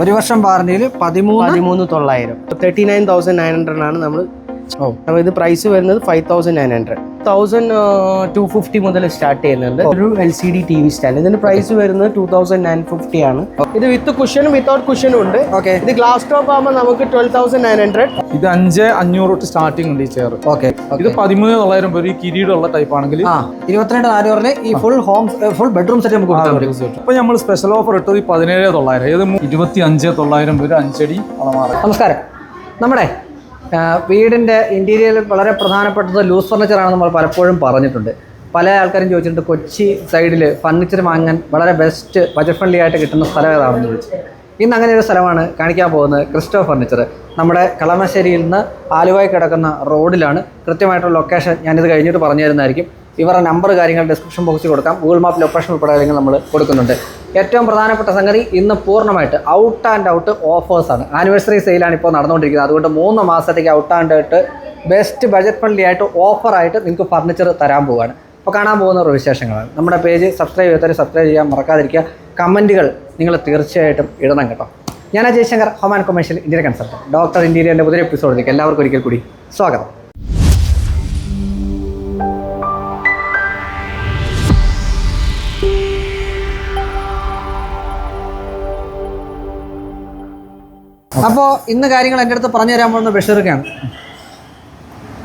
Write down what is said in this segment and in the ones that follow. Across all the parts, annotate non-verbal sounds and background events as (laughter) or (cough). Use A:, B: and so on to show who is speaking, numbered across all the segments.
A: ഒരു വർഷം വാറന്റിയിൽ പതിമൂന്ന്
B: പതിമൂന്ന് തൊള്ളായിരം. Thirty nine thousand nine hundred ആണ് നമ്മൾ
A: ഓ.
B: അപ്പോൾ ഇത് പ്രൈസ് വരുന്നത് five thousand nine hundred thousand two fifty മുതൽ സ്റ്റാർട്ട് ചെയ്യുന്നുണ്ട്. ഒരു L C D T V stand ഇതിന്റെ പ്രൈസ് വരുന്നത് ടു തൗസൻഡ് നയൻ ഫിഫ്റ്റി ആണ്. ഇത് വിത്ത് കുഷനും വിത്തൗട്ട് കുഷനും ഉണ്ട്.
A: ഓക്കെ
B: ഇത് ഗ്ലാസ് ടോപ്പ് ആകുമ്പോൾ നമുക്ക് ട്വൽവ് തൗസൻഡ് നയൻ ഹൺഡ്രഡ്
C: ഇത് അഞ്ച് അഞ്ഞൂറ് തൊട്ട് സ്റ്റാർട്ടിംഗ് ഉണ്ട് ഈ ചെയർ
A: ഓക്കെ
C: ഇത് പതിമൂന്ന് തൊള്ളായിരം രൂപ ഈ കിരീടമുള്ള ടൈപ്പ് ആണെങ്കിൽ
A: ആ ഇരുപത്തിരണ്ട് നാനൂറിന് ഈ full home full bedroom set നമുക്ക് കൊടുക്കാൻ പറ്റും
C: ഇപ്പൊ നമ്മൾ സ്പെഷ്യൽ ഓഫർ ഇട്ടത് ഈ പതിനേഴ് തൊള്ളായിരം. ഏത് ഇരുപത്തി അഞ്ച് തൊള്ളായിരം രൂപ അഞ്ചടി അളമാറ
A: നമസ്കാരം. നമ്മുടെ വീടിന്റെ ഇന്റീരിയറിൽ വളരെ പ്രധാനപ്പെട്ടത് ലൂസ് ഫർണിച്ചറാണ് നമ്മൾ പലപ്പോഴും പറഞ്ഞിട്ടുണ്ട്. പല ആൾക്കാരും ചോദിച്ചിട്ടുണ്ട് കൊച്ചി സൈഡിൽ ഫർണിച്ചർ വാങ്ങാൻ വളരെ ബെസ്റ്റ് ബജറ്റ് ഫ്രണ്ട്ലി ആയിട്ട് കിട്ടുന്ന സ്ഥലം ഏതാണെന്ന് ചോദിച്ചു. ഇന്ന് അങ്ങനെ ഒരു സ്ഥലമാണ് കാണിക്കാൻ പോകുന്നത് ക്രിസ്റ്റോ ഫർണിച്ചർ നമ്മുടെ കളമശ്ശേരിയിൽ നിന്ന് ആലുവായി കിടക്കുന്ന റോഡിലാണ് കൃത്യമായിട്ടുള്ള ലൊക്കേഷൻ ഞാനിത് കഴിഞ്ഞിട്ട് പറഞ്ഞു തരുന്നതായിരിക്കും ഇവരുടെ നമ്പർ കാര്യങ്ങൾ ഡിസ്ക്രിപ്ഷൻ ബോക്സിൽ കൊടുക്കാം. ഗൂഗിൾ മാപ്പ് ലൊക്കേഷൻ ഉൾപ്പെടെ കാര്യങ്ങൾ നമ്മൾ കൊടുക്കുന്നുണ്ട്. ഏറ്റവും പ്രധാനപ്പെട്ട സംഗതി ഇന്ന് പൂർണമായിട്ട് ഔട്ട് ആൻഡ് ഔട്ട് ഓഫേഴ്സാണ് ആനിവേഴ്സറി സെയിലാണ് ഇപ്പോൾ നടന്നുകൊണ്ടിരിക്കുന്നത്. അതുകൊണ്ട് മൂന്ന് മാസത്തേക്ക് out and out best budget friendly ആയിട്ട് ഓഫറായിട്ട് നിങ്ങൾക്ക് ഫർണിച്ചർ തരാൻ പോവുകയാണ്. അപ്പോൾ കാണാൻ പോകുന്ന ഒരു വിശേഷങ്ങളാണ്. നമ്മുടെ പേജ് സബ്സ്ക്രൈബ് ചെയ്യാത്തവർ സബ്സ്ക്രൈബ് ചെയ്യാൻ മറക്കാതിരിക്കുക. കമന്റുകൾ നിങ്ങൾ തീർച്ചയായിട്ടും ഇടണം കേട്ടോ. ഞാൻ Jayashankar home and commercial Indian consultant doctor ഇന്ത്യയിലെ പുതിയ എപ്പിസോഡിലേക്ക് എല്ലാവർക്കും ഒരിക്കൽ കൂടി സ്വാഗതം. അപ്പോൾ ഇന്ന് കാര്യങ്ങൾ എന്റെ അടുത്ത് പറഞ്ഞു തരാൻ പോകുന്ന ബഷീർക്കാണ്.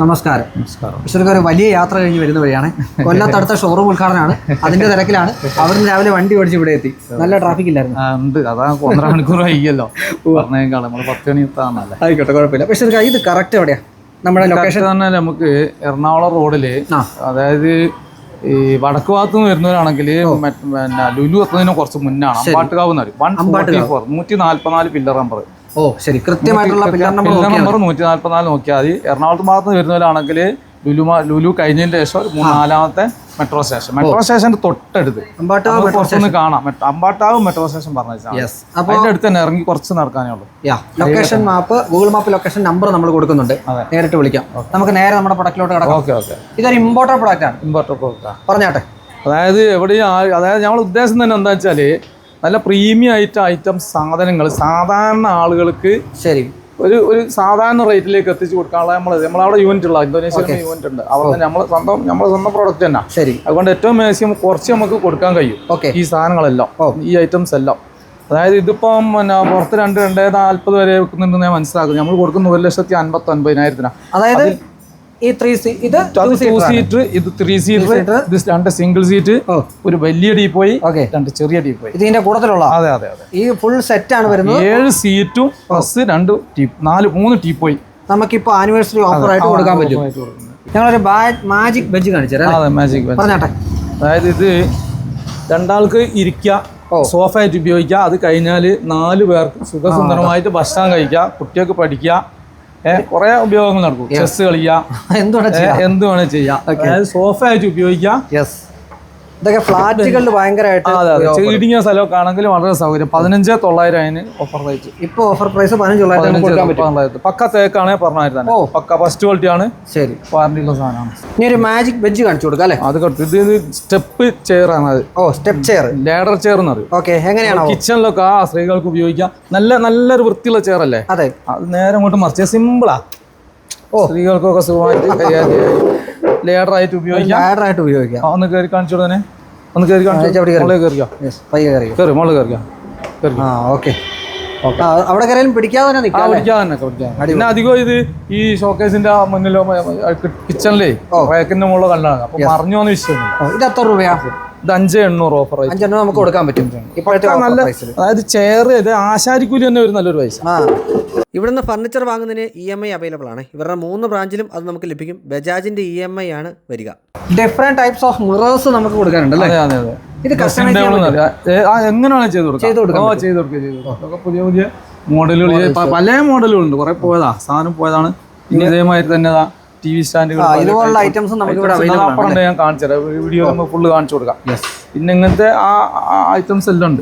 A: നമസ്കാരം.
C: നമസ്കാരം.
A: ബഷീർക്ക് ഒരു വലിയ യാത്ര കഴിഞ്ഞ് വരുന്ന വഴിയാണ്. കൊല്ലത്തടുത്ത ഷോറൂം ഉദ്ഘാടനമാണ്. അതിന്റെ തിരക്കിലാണ്. അവിടുന്ന് രാവിലെ വണ്ടി ഓടിച്ച് ഇവിടെ എത്തി. നല്ല ട്രാഫിക് ഇല്ലായിരുന്നു.
C: ഉണ്ട്. അതാ ഒന്നര മണിക്കൂർ വൈകിയല്ലോ. നമ്മൾ പത്ത് മണി എത്താന്നല്ലേ.
A: ആയിക്കോട്ടെ കുഴപ്പമില്ല. ബഷീർക്ക് ഇത് കറക്റ്റ് എവിടെയാ? നമ്മുടെ ലൊക്കേഷൻ
C: തന്നെ നമുക്ക് എറണാകുളം റോഡിൽ.
A: ആ.
C: അതായത് ഈ വടക്ക് ഭാഗത്ത് നിന്ന് വരുന്നവരാണെങ്കിൽ പിന്നെ ലുലു എത്തുന്നതിന് കുറച്ച് മുന്നാണ്. അമ്പാട്ടുകാവ് എന്ന് പറയും. വൺ ഫോർട്ടി ഫോർ നൂറ്റി നാല്പത്തിനാല് പില്ലർ നമ്പർ
A: ഓ ശരി. കൃത്യമായിട്ടുള്ള പില്ലർ നമ്പർ
C: നൂറ്റി നാല്പത്തിനാല് നോക്കിയാൽ മതി. എറണാകുളത്ത് ഭാഗത്ത് വരുന്നവരാണെങ്കിൽ ലുലു ലുലു കഴിഞ്ഞതിന് ശേഷം ഒരു നാലാമത്തെ മെട്രോ സ്റ്റേഷൻ. മെട്രോ സ്റ്റേഷന്റെ തൊട്ടടുത്ത്. അമ്പാട്ടാവ് പുറത്തുനിന്ന് കാണാം. അമ്പാട്ടാവ് മെട്രോ സ്റ്റേഷൻ പറഞ്ഞു
A: യെസ് അപ്പോൾ
C: അതിന്റെ അടുത്ത് തന്നെ ഇറങ്ങി കുറച്ച് നടക്കാനേ ഉള്ളൂ.
A: Yeah location map Google map location number നമ്മൾ കൊടുക്കുന്നുണ്ട്. നേരിട്ട് വിളിക്കാം. നമുക്ക് നേരെ നമ്മുടെ പ്രൊഡക്റ്റിലോട്ട് കിടക്കാം.
C: Okay okay.
A: ഇതൊരു ഇമ്പോർട്ടന്റ് പ്രൊഡക്റ്റ് ആണ്.
C: ഇമ്പോർട്ടന്റ് കൊടുക്കാം
A: പറഞ്ഞാട്ടെ.
C: അതായത് എവിടെയും അതായത് ഞങ്ങൾ ഉദ്ദേശം തന്നെ എന്താ വെച്ചാൽ നല്ല പ്രീമിയം ആയിട്ട് ഐറ്റം സാധനങ്ങൾ സാധാരണ ആളുകൾക്ക്
A: ശരി.
C: ഒരു ഒരു സാധാരണ റേറ്റിലേക്ക് എത്തിച്ചു കൊടുക്കാനുള്ള നമ്മൾ നമ്മളവിടെ യൂണിറ്റ് ഉള്ള ഇന്തോനേഷ്യ യൂണിറ്റ് ഉണ്ട്. അവിടെ നമ്മൾ സ്വന്തം നമ്മൾ സ്വന്തം പ്രോഡക്റ്റ് തന്നെ.
A: ശരി.
C: അതുകൊണ്ട് ഏറ്റവും മാക്സിമം കുറച്ച് നമുക്ക് കൊടുക്കാൻ കഴിയും.
A: ഓക്കെ
C: ഈ സാധനങ്ങളെല്ലാം ഈ ഐറ്റംസ് എല്ലാം. അതായത് ഇതിപ്പം പിന്നെ പുറത്ത് രണ്ട് രണ്ടേ നാൽപ്പത് വരെ വെക്കുന്നുണ്ടെന്ന് ഞാൻ മനസ്സിലാക്കുന്നു. നമ്മൾ കൊടുക്കുന്ന ഒരു ലക്ഷത്തി അൻപത്തി ഒൻപതിനായിരത്തിനാണ്
A: അതായത് ഈ ത്രീ ഇത്
C: ടു സീറ്റർ ഇത് ത്രീ സീറ്റർ. ഇത് രണ്ട് സിംഗിൾ സീറ്റ് ഒരു വലിയ ഡീപ്പോയി
A: പോയി
C: രണ്ട് ചെറിയ ഡീപ്പോയി
A: ഇതിന്റെ കൂടുതലുള്ള
C: അതെ അതെ അതെ.
A: ഈ ഫുൾ സെറ്റ് ആണ് വരുന്നത്.
C: ഏഴ് സീറ്റും പ്ലസ് രണ്ട് ടീ നാല് മൂന്ന് ടീപ്പോയി
A: നമുക്കിപ്പോ ആനിവേഴ്സറി ഓഫർ ആയിട്ട് കൊടുക്കാൻ പറ്റും. ഞങ്ങളൊരു മാജിക് ബെഞ്ച് കാണിച്ചു
C: അതെ മാജിക് ബെഞ്ച്
A: പറഞ്ഞാട്ടെ.
C: അതായത് ഇത് രണ്ടാൾക്ക്
A: ഇരിക്ക
C: സോഫ ആയിട്ട് ഉപയോഗിക്കുക അത് കഴിഞ്ഞാൽ നാല് പേർക്ക് സുഖസുന്ദരമായിട്ട് ഭക്ഷണം കഴിക്കുക കുട്ടികൾക്ക് പഠിക്കുക കുറെ ഉപയോഗങ്ങൾ നടക്കും. ചെസ് കളിക്കാം.
A: എന്തുകൊണ്ട്
C: ഏ, എന്ത് വേണേൽ ചെയ്യാം സോഫ ആയിട്ട് ഉപയോഗിക്കാം.
A: യെസ് ഇതൊക്കെ ഫ്ലാറ്റുകളിൽ ഭയങ്കരമായിട്ട്
C: സ്ഥലമൊക്കെ വളരെ സൗകര്യം. പതിനഞ്ച് തൊള്ളായിരം അതിന് ഓഫർ റേറ്റ്
A: ഇപ്പൊ ഓഫർ പ്രൈസ്
C: പതിനഞ്ച് പക്ക തേക്കാണ് പറഞ്ഞായിരുന്നു തന്നെ.
A: ഓ.
C: പക്ക ഫസ്റ്റ് ക്വാളിറ്റി ആണ്.
A: ശരി.
C: ഉള്ള സാധനമാണ്.
A: ഇനി ഒരു മാജിക് ബെഞ്ച് കാണിച്ചു കൊടുക്കാം അല്ലേ?
C: അത് കൊടുത്തു ഇത് സ്റ്റെപ്പ് ചെയർ ആണ് അത്.
A: ഓ സ്റ്റെപ്പ് ചെയർ
C: ലേഡർ ചെയർ എന്ന് പറയും.
A: ഓക്കെ എങ്ങനെയാണോ
C: കിച്ചണിലൊക്കെ ആ സ്ത്രീകൾക്ക് ഉപയോഗിക്കാം. നല്ല നല്ലൊരു വൃത്തിയുള്ള ചെയർ അല്ലേ?
A: അതെ.
C: അത് നേരെ അങ്ങോട്ട് മറിച്ച്. സിമ്പിളാ
A: ഓ.
C: സ്ത്രീകൾക്കൊക്കെ സുഖമായിട്ട് കൈകാര്യം ലേഡർ ആയിട്ട് ഉപയോഗിക്കാം.
A: ആയിട്ട് ഉപയോഗിക്കാം.
C: ഒന്ന് കയറി കാണിച്ചു തന്നെ ഒന്ന് കയറി
A: കയറി.
C: മുകളിൽ കയറിയോ
A: യെസ് പയ്യെ കയറിയോ
C: കയറി മുകളിൽ കയറിയോ കയറി
A: ആ ഓക്കെ. അവിടെ കയറിയാലും പിടിക്കാതെ തന്നെ നിൽക്കാം
C: പിടിക്കാൻ തന്നെ പിന്നെ അധികം ഇത് ഈ ഷോക്കേസിന്റെ മുന്നിലോ കിച്ചണിലേ റേക്കിന്റെ മുകളിലോ കണ്ടാണ്. അപ്പൊ പറഞ്ഞു എന്ന്
A: വിശ്വസിക്കുന്നു ഇത് എത്ര രൂപയാ?
C: ഇത് അഞ്ച് എണ്ണൂറ് ഓഫർ ആയിട്ട്
A: അഞ്ചെണ്ണം നമുക്ക് കൊടുക്കാൻ പറ്റും. ഇപ്പോഴത്തെ
C: നല്ല അതായത് ചെയർ ഇത് ആശാരിക്കൂലി തന്നെ ഒരു നല്ലൊരു പൈസ.
A: ഇവിടുന്ന് ഫർണിച്ചർ വാങ്ങുന്നതിന് ഇ എം ഐ അവൈലബിൾ ആണ്. ഇവരുടെ മൂന്ന് ബ്രാഞ്ചിലും അത് നമുക്ക് ലഭിക്കും. ബജാജിന്റെ ഇ എം ഐ ആണ് വരിക. ഡിഫറെന്റ് ടൈപ്സ് ഓഫ് മിറേഴ്സ് നമുക്ക് കൊടുക്കാനുണ്ട് അല്ലേ?
C: അതെ അതെ അതെ.
A: ഇത്
C: എങ്ങനെയാണ് ചെയ്ത് കൊടുക്കുക
A: ചെയ്ത് കൊടുക്കാൻ
C: ഓ ചെയ്ത് കൊടുക്കുക ചെയ്ത് കൊടുക്കുക പുതിയ പുതിയ മോഡലുകൾ പല മോഡലുകളുണ്ട് കുറെ പോയതാ. സാധനം പോയതാണ്. ഇനി ഇതേമാതിരി തന്നെ ടി വി സ്റ്റാൻഡുകൾ
A: ഇതുപോലുള്ള ഐറ്റംസ് നമുക്ക് ഇവിടെ അവൈലബിൾ ആണ്.
C: ഞാൻ കാണിച്ചു തരാം. വീഡിയോ നമ്മൾ ഫുള്ള് കാണിച്ചു കൊടുക്കാം. പിന്നെ ഇങ്ങനത്തെ ആ ഐറ്റംസ് എല്ലാം ഉണ്ട്.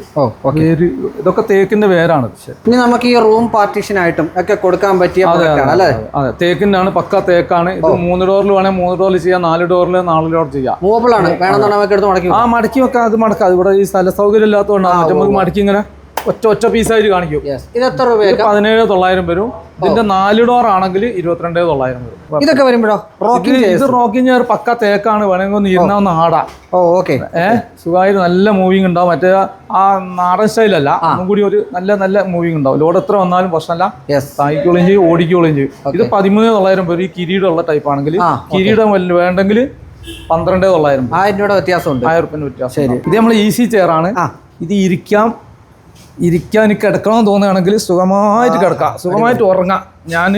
C: ഇതൊക്കെ തേക്കിന്റെ പേരാണ്.
A: ഇനി നമുക്ക് ഈ റൂം പാർട്ടീഷൻ ആയിട്ടും ഒക്കെ കൊടുക്കാൻ പറ്റിയ
C: അതെ തേക്കിന്റെ ആണ് പക്ക തേക്കാണ്. ഇത് മൂന്ന് ഡോറിൽ വേണേൽ മൂന്ന് ഡോറിൽ ചെയ്യാം നാല് ഡോറിൽ നാല് ഡോർ ചെയ്യാം.
A: മൂവബിൾ ആണ്. വേണമെന്നുണ്ടെങ്കിൽ നമുക്ക് എടുത്ത് മടക്കി
C: ആ മടക്കി വെക്കാം. അത് മടക്കാം. അത് ഇവിടെ ഈ സ്ഥല സൗകര്യം ഇല്ലാത്തതുകൊണ്ടാണ്. നമുക്ക് മടക്കി ഇങ്ങനെ ഒറ്റ ഒറ്റ പീസായിട്ട് കാണിക്കും.
A: ഇത് എത്ര രൂപ
C: പതിനേഴ് തൊള്ളായിരം വരും. ഇതിന്റെ നാല് ഡോർ ആണെങ്കിൽ ഇരുപത്തിരണ്ട് തൊള്ളായിരം വരും.
A: ഇതൊക്കെ വരുമ്പോഴോ?
C: ഇത് റോക്കിംഗ് ചെയർ പക്ക തേക്കാണ്. വേണമെങ്കിൽ ഒന്ന് ഇരുന്ന ഒന്ന് ആടാ.
A: ഓക്കെ
C: ഏഹ് സുഖമായിട്ട് നല്ല മൂവിങ് ഉണ്ടാവും. മറ്റേ ആ നാടൻ സ്റ്റൈലല്ല ഒന്നും കൂടി ഒരു നല്ല നല്ല മൂവിങ് ഉണ്ടാവും. ലോഡ് എത്ര വന്നാലും പ്രശ്നമല്ല. താങ്ങിക്കോളും ചെയ്യും ഓടിക്കോളും ചെയ്യും. ഇത് പതിമൂന്ന് തൊള്ളായിരം വരും. ഈ കിരീടമുള്ള ടൈപ്പ് ആണെങ്കിൽ കിരീടം വേണ്ടെങ്കിൽ പന്ത്രണ്ട് തൊള്ളായിരം.
A: ആയിരം രൂപയുടെ വ്യത്യാസമുണ്ട്.
C: ആയിരം രൂപ വ്യത്യാസം ശരി. ഇത് നമ്മൾ ഈസി ചെയർ ആണ്. ഇത് ഇരിക്കാം. ഇരിക്കാൻ എനിക്ക് കിടക്കണം തോന്നുകയാണെങ്കിൽ സുഖമായിട്ട് കിടക്കാം. സുഖമായിട്ട് ഉറങ്ങാം. ഞാൻ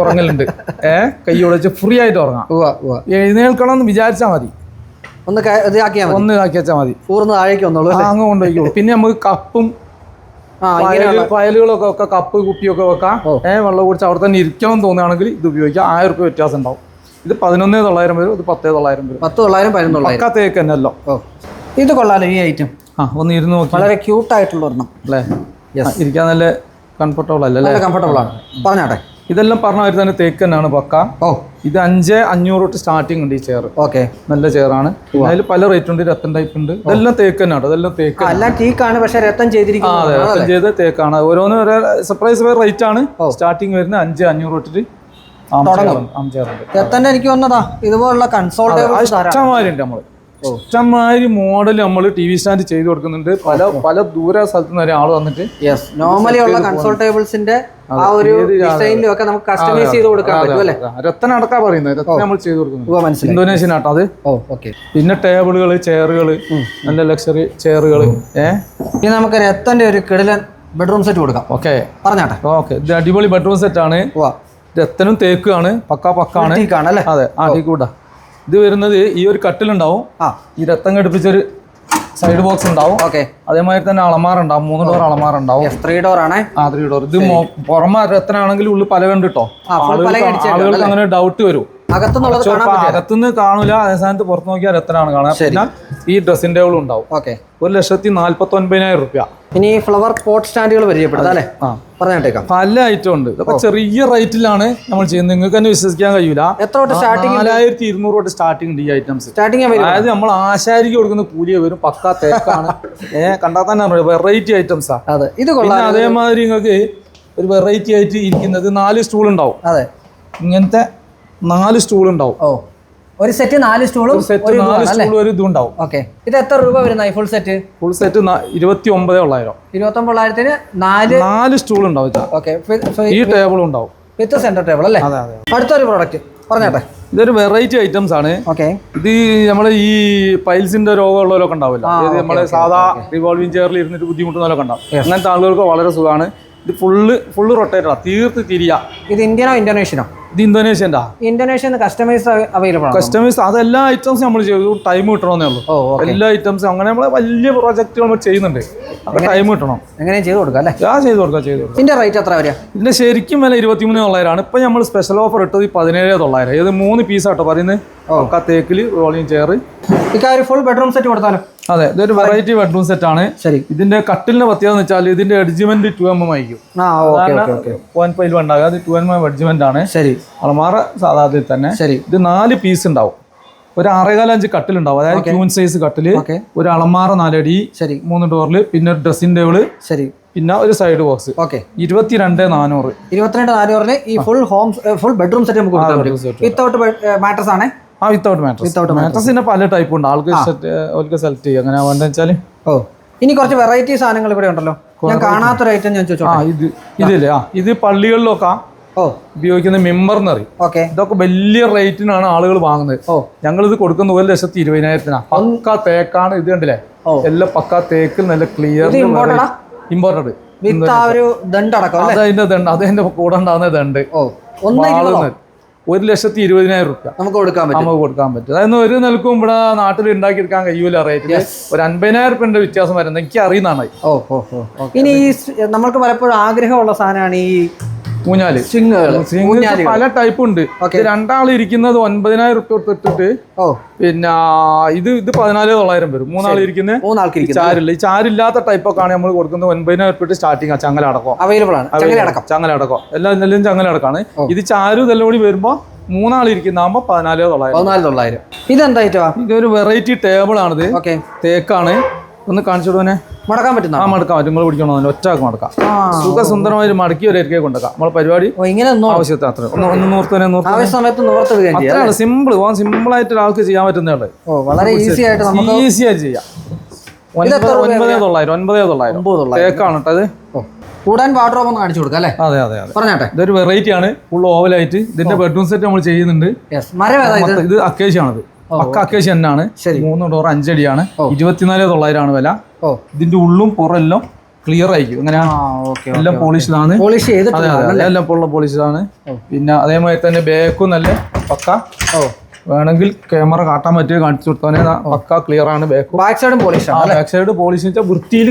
C: ഉറങ്ങലുണ്ട്. ഏ കൈ വെച്ച് ഫ്രീ ആയിട്ട് ഉറങ്ങാം. എഴുന്നേൽക്കണം എന്ന് വിചാരിച്ചാൽ മതി.
A: ഒന്ന് ഇതാക്കിയാൽ
C: ഒന്ന് ഇതാക്കി വെച്ചാൽ മതി.
A: ഊർന്ന് താഴേക്ക് വന്നോളൂ
C: അങ്ങ് കൊണ്ടുപോയിക്കോളൂ. പിന്നെ നമുക്ക് കപ്പും ഫയലുകളൊക്കെ ഒക്കെ കപ്പ് കുപ്പിയൊക്കെ വെക്കാം. ഏഹ് വെള്ളം കുടിച്ച് അവിടെ തന്നെ ഇരിക്കണം തോന്നുകയാണെങ്കിൽ ഇത് ഉപയോഗിക്കാം. ആയിരം റുപ്യ വ്യത്യാസം ഉണ്ടാവും. ഇത് പതിനൊന്നേ തൊള്ളായിരം വരും ഇത് പത്തേ തൊള്ളായിരം വരും.
A: പത്ത് തൊള്ളായിരം പതിനൊന്ന് തൊള്ളായിരം.
C: പക്ക തേക്ക് തന്നെ അല്ലോ
A: ഓ. ഇത് കൊള്ളാലോ ഈ ഐറ്റം
C: ആ ഒന്ന് ഇരുന്ന് നോക്കി.
A: വളരെ ക്യൂട്ട് ആയിട്ടുള്ള ഒരെണ്ണം
C: അല്ലേ? ഇരിക്കാൻ നല്ല കംഫർട്ടബിൾ അല്ലേ
A: കംഫർട്ടബിൾ ആണ്. പറഞ്ഞാട്ടെ?
C: ഇതെല്ലാം പറഞ്ഞ ഒരു തന്നെ തേക്ക് തന്നെയാണ് പക്ക.
A: ഓ.
C: ഇത് അഞ്ച് അഞ്ഞൂറ് തൊട്ട് സ്റ്റാർട്ടിംഗ് ഉണ്ട് ഈ ചെയർ
A: ഓക്കെ.
C: നല്ല ചെയറാണ് അതിൽ പല റേറ്റ് ഉണ്ട് രത്തൻ ടൈപ്പ് ഉണ്ട്. ഇതെല്ലാം തേക്ക് തന്നെയാണ് ഇതെല്ലാം തേക്ക്
A: എല്ലാം ടീക്കാണ് പക്ഷേ
C: രത്തം
A: ചെയ്തിരിക്കുന്നത്
C: അതെ രത്തം ചെയ്ത തേക്കാണ്. ഓരോന്ന് ഒരേ സർപ്രൈസ് റേറ്റ് ആണ്. സ്റ്റാർട്ടിങ് വരുന്നത് അഞ്ച് അഞ്ഞൂറ് തൊട്ടിട്ട് അഞ്ചാറുണ്ട്
A: രത്തന്റെ എനിക്ക് വന്നതാ ഇതുപോലുള്ള കൺസോൾ ഇഷ്ടമാരുണ്ട് ധാരാളം
C: ഇഷ്ടംമാതിരി മോഡൽ നമ്മൾ ടി വി സ്റ്റാൻഡ് ചെയ്ത് കൊടുക്കുന്നുണ്ട്. പല പല ദൂര സ്ഥലത്ത് നിന്ന് ഒരാൾ ആൾ വന്നിട്ട്
A: യെസ് നോർമലി ഉള്ള കൺസോൾ ടേബിൾസിന്റെ ആ ഒരു ഡിസൈനിലും ഒക്കെ നമുക്ക് കസ്റ്റമൈസ് ചെയ്ത് കൊടുക്കാൻ പറ്റും അല്ലേ?
C: രത്തൻ അടക്കാ പറയുന്നത്. നമ്മൾ ചെയ്ത്
A: കൊടുക്കുന്നത്
C: ഇന്തോനേഷ്യൻ ആട്ടോ അത്.
A: ഓക്കെ
C: പിന്നെ ടേബിളുകൾ ചെയറുകൾ നല്ല ലക്ഷറി ചെയറുകൾ ഏഹ്
A: ഇനി നമുക്ക് രത്തന്റെ ഒരു കിടിലൻ ബെഡ്റൂം സെറ്റ് കൊടുക്കാം.
C: ഓക്കെ
A: പറഞ്ഞാട്ടെ.
C: ഓക്കെ ഇത് അടിപൊളി ബെഡ്റൂം സെറ്റ് ആണ്. രത്തനും തേക്കുമാണ് പക്കാ പക്കാണ്. അതെ. ആ ടീക്കൂട്ടാ ഇത് വരുന്നത് ഈ ഒരു കട്ടിലുണ്ടാവും.
A: ആ.
C: ഈ രക്തം ഘടിപ്പിച്ചൊരു സൈഡ് ബോക്സ് ഉണ്ടാവും.
A: ഓക്കെ.
C: അതേമാതിരി തന്നെ അളമാറുണ്ടാവും മൂന്ന് ഡോർ അളമാറുണ്ടാവും
A: ത്രീ ഡോർ ആണ്.
C: ആ ത്രീ ഡോർ ഇത് പുറമെ രത്തനാണെങ്കിൽ ഉള്ളിൽ പല കണ്ട് കേട്ടോ ആളുകൾക്ക് അങ്ങനെ ഡൗട്ട് വരും. അകത്തുനിന്ന് കാണൂല. അതേ സ്ഥാനത്ത് പുറത്ത് നോക്കിയാൽ രത്തനാണ് കാണാൻ പിന്നെ ഈ ഡ്രസ്സിന്റെ ഉണ്ടാവും.
A: ഓക്കെ.
C: ഒരു ലക്ഷത്തി നാല്പത്തി ഒൻപതിനായിരം റുപ്യ.
A: ഇനി ഫ്ലവർ പോട്ട് സ്റ്റാൻഡുകൾ പരിചയപ്പെടുത്താം അല്ലേ?
C: ആ.
A: പറഞ്ഞേട്ടേക്കാം.
C: പല ഐറ്റം ഉണ്ട്. അപ്പൊ ചെറിയ റേറ്റിലാണ് നമ്മൾ ചെയ്യുന്നത്. നിങ്ങൾക്ക് തന്നെ വിശ്വസിക്കാൻ കഴിയൂല.
A: എത്ര തൊട്ട് സ്റ്റാർട്ടിങ്
C: നാലായിരത്തി ഇരുന്നൂറ് തൊട്ട് സ്റ്റാർട്ടിംഗ് ഉണ്ട് ഈ ഐറ്റംസ്
A: സ്റ്റാർട്ടിങ്
C: അതായത് നമ്മൾ ആശാരിക്ക് കൊടുക്കുന്ന കൂലി വരും പക്ക തേക്കാണ് (laughs) ഏഹ് കണ്ടാൽ തന്നെ വെറൈറ്റി ഐറ്റംസ് ഐറ്റംസാ
A: അതെ. ഇത് കൊള്ളാം.
C: അതേമാതിരി നിങ്ങൾക്ക് ഒരു വെറൈറ്റി ആയിട്ട് ഇരിക്കുന്നത് നാല് സ്റ്റൂൾ ഉണ്ടാവും.
A: അതെ.
C: ഇങ്ങനത്തെ നാല് സ്റ്റൂൾ ഉണ്ടാവും.
A: ഓ. ഒരു സെറ്റ് നാല് സ്റ്റൂളും
C: സെറ്റ് നാല് സ്റ്റൂളും ഒരു ഇതുണ്ടാവും.
A: ഓക്കെ ഇത് എത്ര രൂപ വരുന്ന ഫുൾ സെറ്റ്
C: ഫുൾ സെറ്റ് ഇരുപത്തി ഒമ്പത് തൊള്ളായിരം
A: ഇരുപത്തൊമ്പതിനായിരത്തിന് നാല്
C: നാല് സ്റ്റൂൾ ഉണ്ടാവും.
A: ഓക്കെ
C: ഈ ടേബിൾ ഉണ്ടാവും.
A: വിത്ത് സെന്റർ ടേബിൾ അല്ലേ? അടുത്തൊരു പ്രോഡക്റ്റ് പറഞ്ഞേട്ടെ.
C: ഇതൊരു വെറൈറ്റി ഐറ്റംസ് ആണ്.
A: ഓക്കെ
C: ഇത് നമ്മളെ ഈ പൈൽസിന്റെ രോഗമുള്ളവരൊക്കെ ഉണ്ടാവില്ല. അതായത് നമ്മളെ സാധാ റിവോൾവിംഗ് ചെയറിൽ ഇരുന്നിട്ട് ബുദ്ധിമുട്ടുന്നവരൊക്കെ ഉണ്ടാവും. അങ്ങനത്തെ ആളുകൾക്ക് വളരെ സുഖമാണ്. ഇത് ഫുള്ള് ഫുള്ള് റൊട്ടേറ്റഡാണ് തീർത്ത് തിരിയാ.
A: ഇത് ഇന്ത്യനോ ഇന്തോനേഷ്യനോ
C: ഇത് ഇന്തോനേഷ്യന്റെ
A: ഇന്തോനേഷ്യ കസ്റ്റമൈസ് അവൈലബിൾ
C: കസ്റ്റമൈസ് അതെല്ലാ ഐറ്റംസും നമ്മൾ ചെയ്തു ടൈം കിട്ടണമെന്നേ ഉള്ളൂ. എല്ലാ ഐറ്റംസും അങ്ങനെ നമ്മളെ വലിയ പ്രോജക്റ്റ് നമ്മൾ ചെയ്യുന്നുണ്ട്. അപ്പോൾ ടൈം കിട്ടണം.
A: എങ്ങനെയും ചെയ്ത് കൊടുക്കാം അല്ലേ?
C: ആ ചെയ്ത് കൊടുക്കാം ചെയ്ത് കൊടുക്കാം.
A: ഇതിന്റെ റേറ്റ് എത്ര വരിക?
C: ഇതിന്റെ ശരിക്കും വില ഇരുപത്തിമൂന്ന് തൊള്ളായിരമാണ്. ഇപ്പം നമ്മൾ സ്പെഷ്യൽ ഓഫർ ഇട്ടത് ഈ പതിനേഴ് തൊള്ളായിരം. ഇത് മൂന്ന് പീസ് പീസാട്ടോ പറയുന്നത്? തേക്കിൽ റോളിംഗ് ചെയർ
A: ഇക്ക ഒരു ഫുൾ ബെഡ്റൂം സെറ്റ് കൊടുത്താലോ?
C: അതെ ഇതൊരു വെറൈറ്റി ബെഡ്റൂം സെറ്റ് ആണ്.
A: ശരി.
C: ഇതിന്റെ കട്ടിലിന്റെ പ്രത്യേകത എന്ന് വെച്ചാൽ ഇതിന്റെ അഡ്ജസ്റ്റ്മെന്റ് ടു എം എം ആയിരിക്കും. പോയിന്റ് ഫൈവ് ഉണ്ടാകുക അത് ടു എം എം എഡ്ജ്മെന്റ് ആണ്.
A: ശരി.
C: അളമാറ സാധാരണ തന്നെ.
A: ശരി.
C: ഇത് നാല് പീസ് ഉണ്ടാവും. ഒരു ആറേകാല അഞ്ച് കട്ടിലുണ്ടാവും അതായത് ക്യൂൻ സൈസ്
A: കട്ടിൽ.
C: ഒരു അളമാറ നാലടി
A: ശരി.
C: മൂന്ന് ഡോറിൽ പിന്നെ ഒരു ഡ്രസ്സിംഗ് ടേബിൾ
A: ശരി.
C: പിന്നെ ഒരു സൈഡ് ബോക്സ്
A: ഓക്കെ.
C: ഇരുപത്തിരണ്ട് നാനൂറ്.
A: ഇരുപത്തിരണ്ട് നാനൂറിന് ഈ full home full bedroom set നമുക്ക് വിത്തൗട്ട് മാട്രസ് ആണ്.
C: ആ വിത്തൗട്ട് മാട്രസ്
A: വിത്തൗട്ട്
C: മാട്രസിന്റെ പല ടൈപ്പ് ഉണ്ട്. ആൾക്ക് അവർക്ക് സെലക്ട് ചെയ്യും അങ്ങനെ വേണ്ട വെച്ചാൽ
A: ഓ. ഇനി കുറച്ച് വെറൈറ്റി സാധനങ്ങൾ ഇവിടെ ഉണ്ടല്ലോ. ഞാൻ കാണാത്തൊരു ഐറ്റം ഞാൻ ചോദിച്ചു
C: ആ ഇത് ഇതില്ലേ ആ ഇത് പള്ളികളിലൊക്കെ
A: ഓ.
C: ഉപയോഗിക്കുന്ന മെമ്പർ എന്ന് പറയും.
A: ഓക്കെ.
C: ഇതൊക്കെ വലിയ റേറ്റിനാണ് ആളുകൾ വാങ്ങുന്നത്.
A: ഓ.
C: ഞങ്ങൾ ഇത് കൊടുക്കുന്ന ഒരു ലക്ഷത്തി ഇരുപതിനായിരത്തിനാണ് പക്ക തേക്കാണ്. ഇത് കണ്ടില്ലേ? എല്ലാം പക്ക തേക്കിൽ നല്ല ക്ലിയർ? ഇമ്പോർട്ടഡ് അതിന്റെ ദണ്ട് അത് അതിന്റെ കൂടെ ഉണ്ടാകുന്ന ദണ്ട്
A: ഓ.
C: ഒരു ലക്ഷത്തി ഇരുപതിനായിരം റുപ്യ
A: നമുക്ക് കൊടുക്കാൻ പറ്റും.
C: നമുക്ക് കൊടുക്കാൻ പറ്റും. അതായത് ഒരു നിലക്കും ഇവിടെ നാട്ടിൽ ഉണ്ടാക്കിയെടുക്കാൻ കഴിയൂല റേറ്റ് ഒരു അൻപതിനായിരം റുപ്യന്റെ വ്യത്യാസം വരുന്നത്. എനിക്ക് അറിയുന്നതാണ്.
A: ഓ ഓ ഇനി ഈ നമ്മൾക്ക് പലപ്പോഴും ആഗ്രഹമുള്ള സാധനമാണ് ഈ
C: ഊഞ്ഞാൽ. പല ടൈപ്പ് ഉണ്ട് രണ്ടാൾ ഇരിക്കുന്നത് ഒൻപതിനായിരം റുപ്യ തൊട്ടിട്ട് പിന്നെ ഇത് ഇത് പതിനാല് തൊള്ളായിരം വരും. മൂന്നാൾ
A: മൂന്നാൾക്ക് ഇരിക്കുന്നു
C: ചാരില്ല ഈ ചാരില്ലാത്ത ടൈപ്പ് ഒക്കെ ആണ് നമ്മൾ കൊടുക്കുന്നത്. ഒൻപതിനായിരം റുപ്യ സ്റ്റാർട്ടിങ് ആ ചങ്ങലടക്കം
A: അവൈലബിൾ ആണ്. ചങ്ങല അടക്കം.
C: ചങ്ങലടക്കം എല്ലാം ചങ്ങല ചങ്ങലടക്കാണ് ഇത് ചാരു ഇതെല്ലാം കൂടി വരുമ്പോ മൂന്നാൾ ഇരിക്കുന്നാകുമ്പോ പതിനാല് തൊള്ളായിരം.
A: പതിനാല് തൊള്ളായിരം. ഇതെന്താ
C: ഇതൊരു വെറൈറ്റി ടേബിൾ ആണിത്.
A: ഇത്
C: തേക്കാണ്. ഒന്ന് കാണിച്ചു കൊടുവനെ
A: മടക്കാൻ പറ്റുന്ന?
C: ആ മടക്കാൻ പറ്റും നിങ്ങൾ പിടിക്കണോ? ഒറ്റ മടക്കാം. സുഖസുന്ദരമായി മടക്കി ഒരു ഇരിക്കെ കൊണ്ടുവക്കാം നമ്മളെ പരിപാടി
A: ഇങ്ങനെ ഒന്നും
C: അത്ര ഒന്ന് ഒന്ന് നൂർത്തനെ അത്രയാണ് സിമ്പിൾ ഓൻ സിമ്പിൾ ആയിട്ട് ഒരാൾക്ക് ചെയ്യാൻ പറ്റുന്നതാണ്
A: ഓ വളരെ ഈസി ആയിട്ട്
C: ഈസി ആയിട്ട് ചെയ്യാം. ഒൻപത് ഒൻപതേ തൊള്ളായിരം ഒൻപതേ തൊള്ളായിരം. തേക്കാണ് കേട്ടോ അത്
A: കൂടാൻ വാർഡ്രോബ് ഒന്ന് കാണിച്ചു കൊടുക്കാം അല്ലേ?
C: അതെ അതെ
A: പറഞ്ഞാട്ടെ.
C: ഇതൊരു വെറൈറ്റി ആണ്. ഫുൾ ഓവലായിട്ട് ഇതിന്റെ ബെഡ്റൂം സെറ്റ് നമ്മൾ ചെയ്യുന്നുണ്ട്.
A: മരം ഇത്?
C: അക്കേഷ്യാണത് പക്ക അക്കേഷ്യ തന്നെയാണ്. മൂന്ന് ഡോർ അഞ്ചടിയാണ്. ഇരുപത്തിനാല് തൊള്ളായിരം ആണ് വില.
A: ഓ.
C: ഇതിന്റെ ഉള്ളും പുറമെല്ലാം ക്ലിയർ ആയിരിക്കും.
A: ഓക്കെ
C: എല്ലാം പോളിഷിലാണ്
A: പോളിഷ്
C: എല്ലാം ഉള്ള പോളിഷിലാണ് പിന്നെ അതേമാതിരി തന്നെ ബാക്കും നല്ല പക്ക.
A: ഓ.
C: വേണമെങ്കിൽ ക്യാമറ കാട്ടാൻ പറ്റുക കാണിച്ചു കൊടുത്തോനെ ദാ പക്ക ക്ലിയർ ആണ് ബാക്ക്
A: ബാക്ക് സൈഡും പോളിഷ്
C: ബാക്ക് സൈഡ് പോളിഷ് വെച്ചാൽ വൃത്തിയിൽ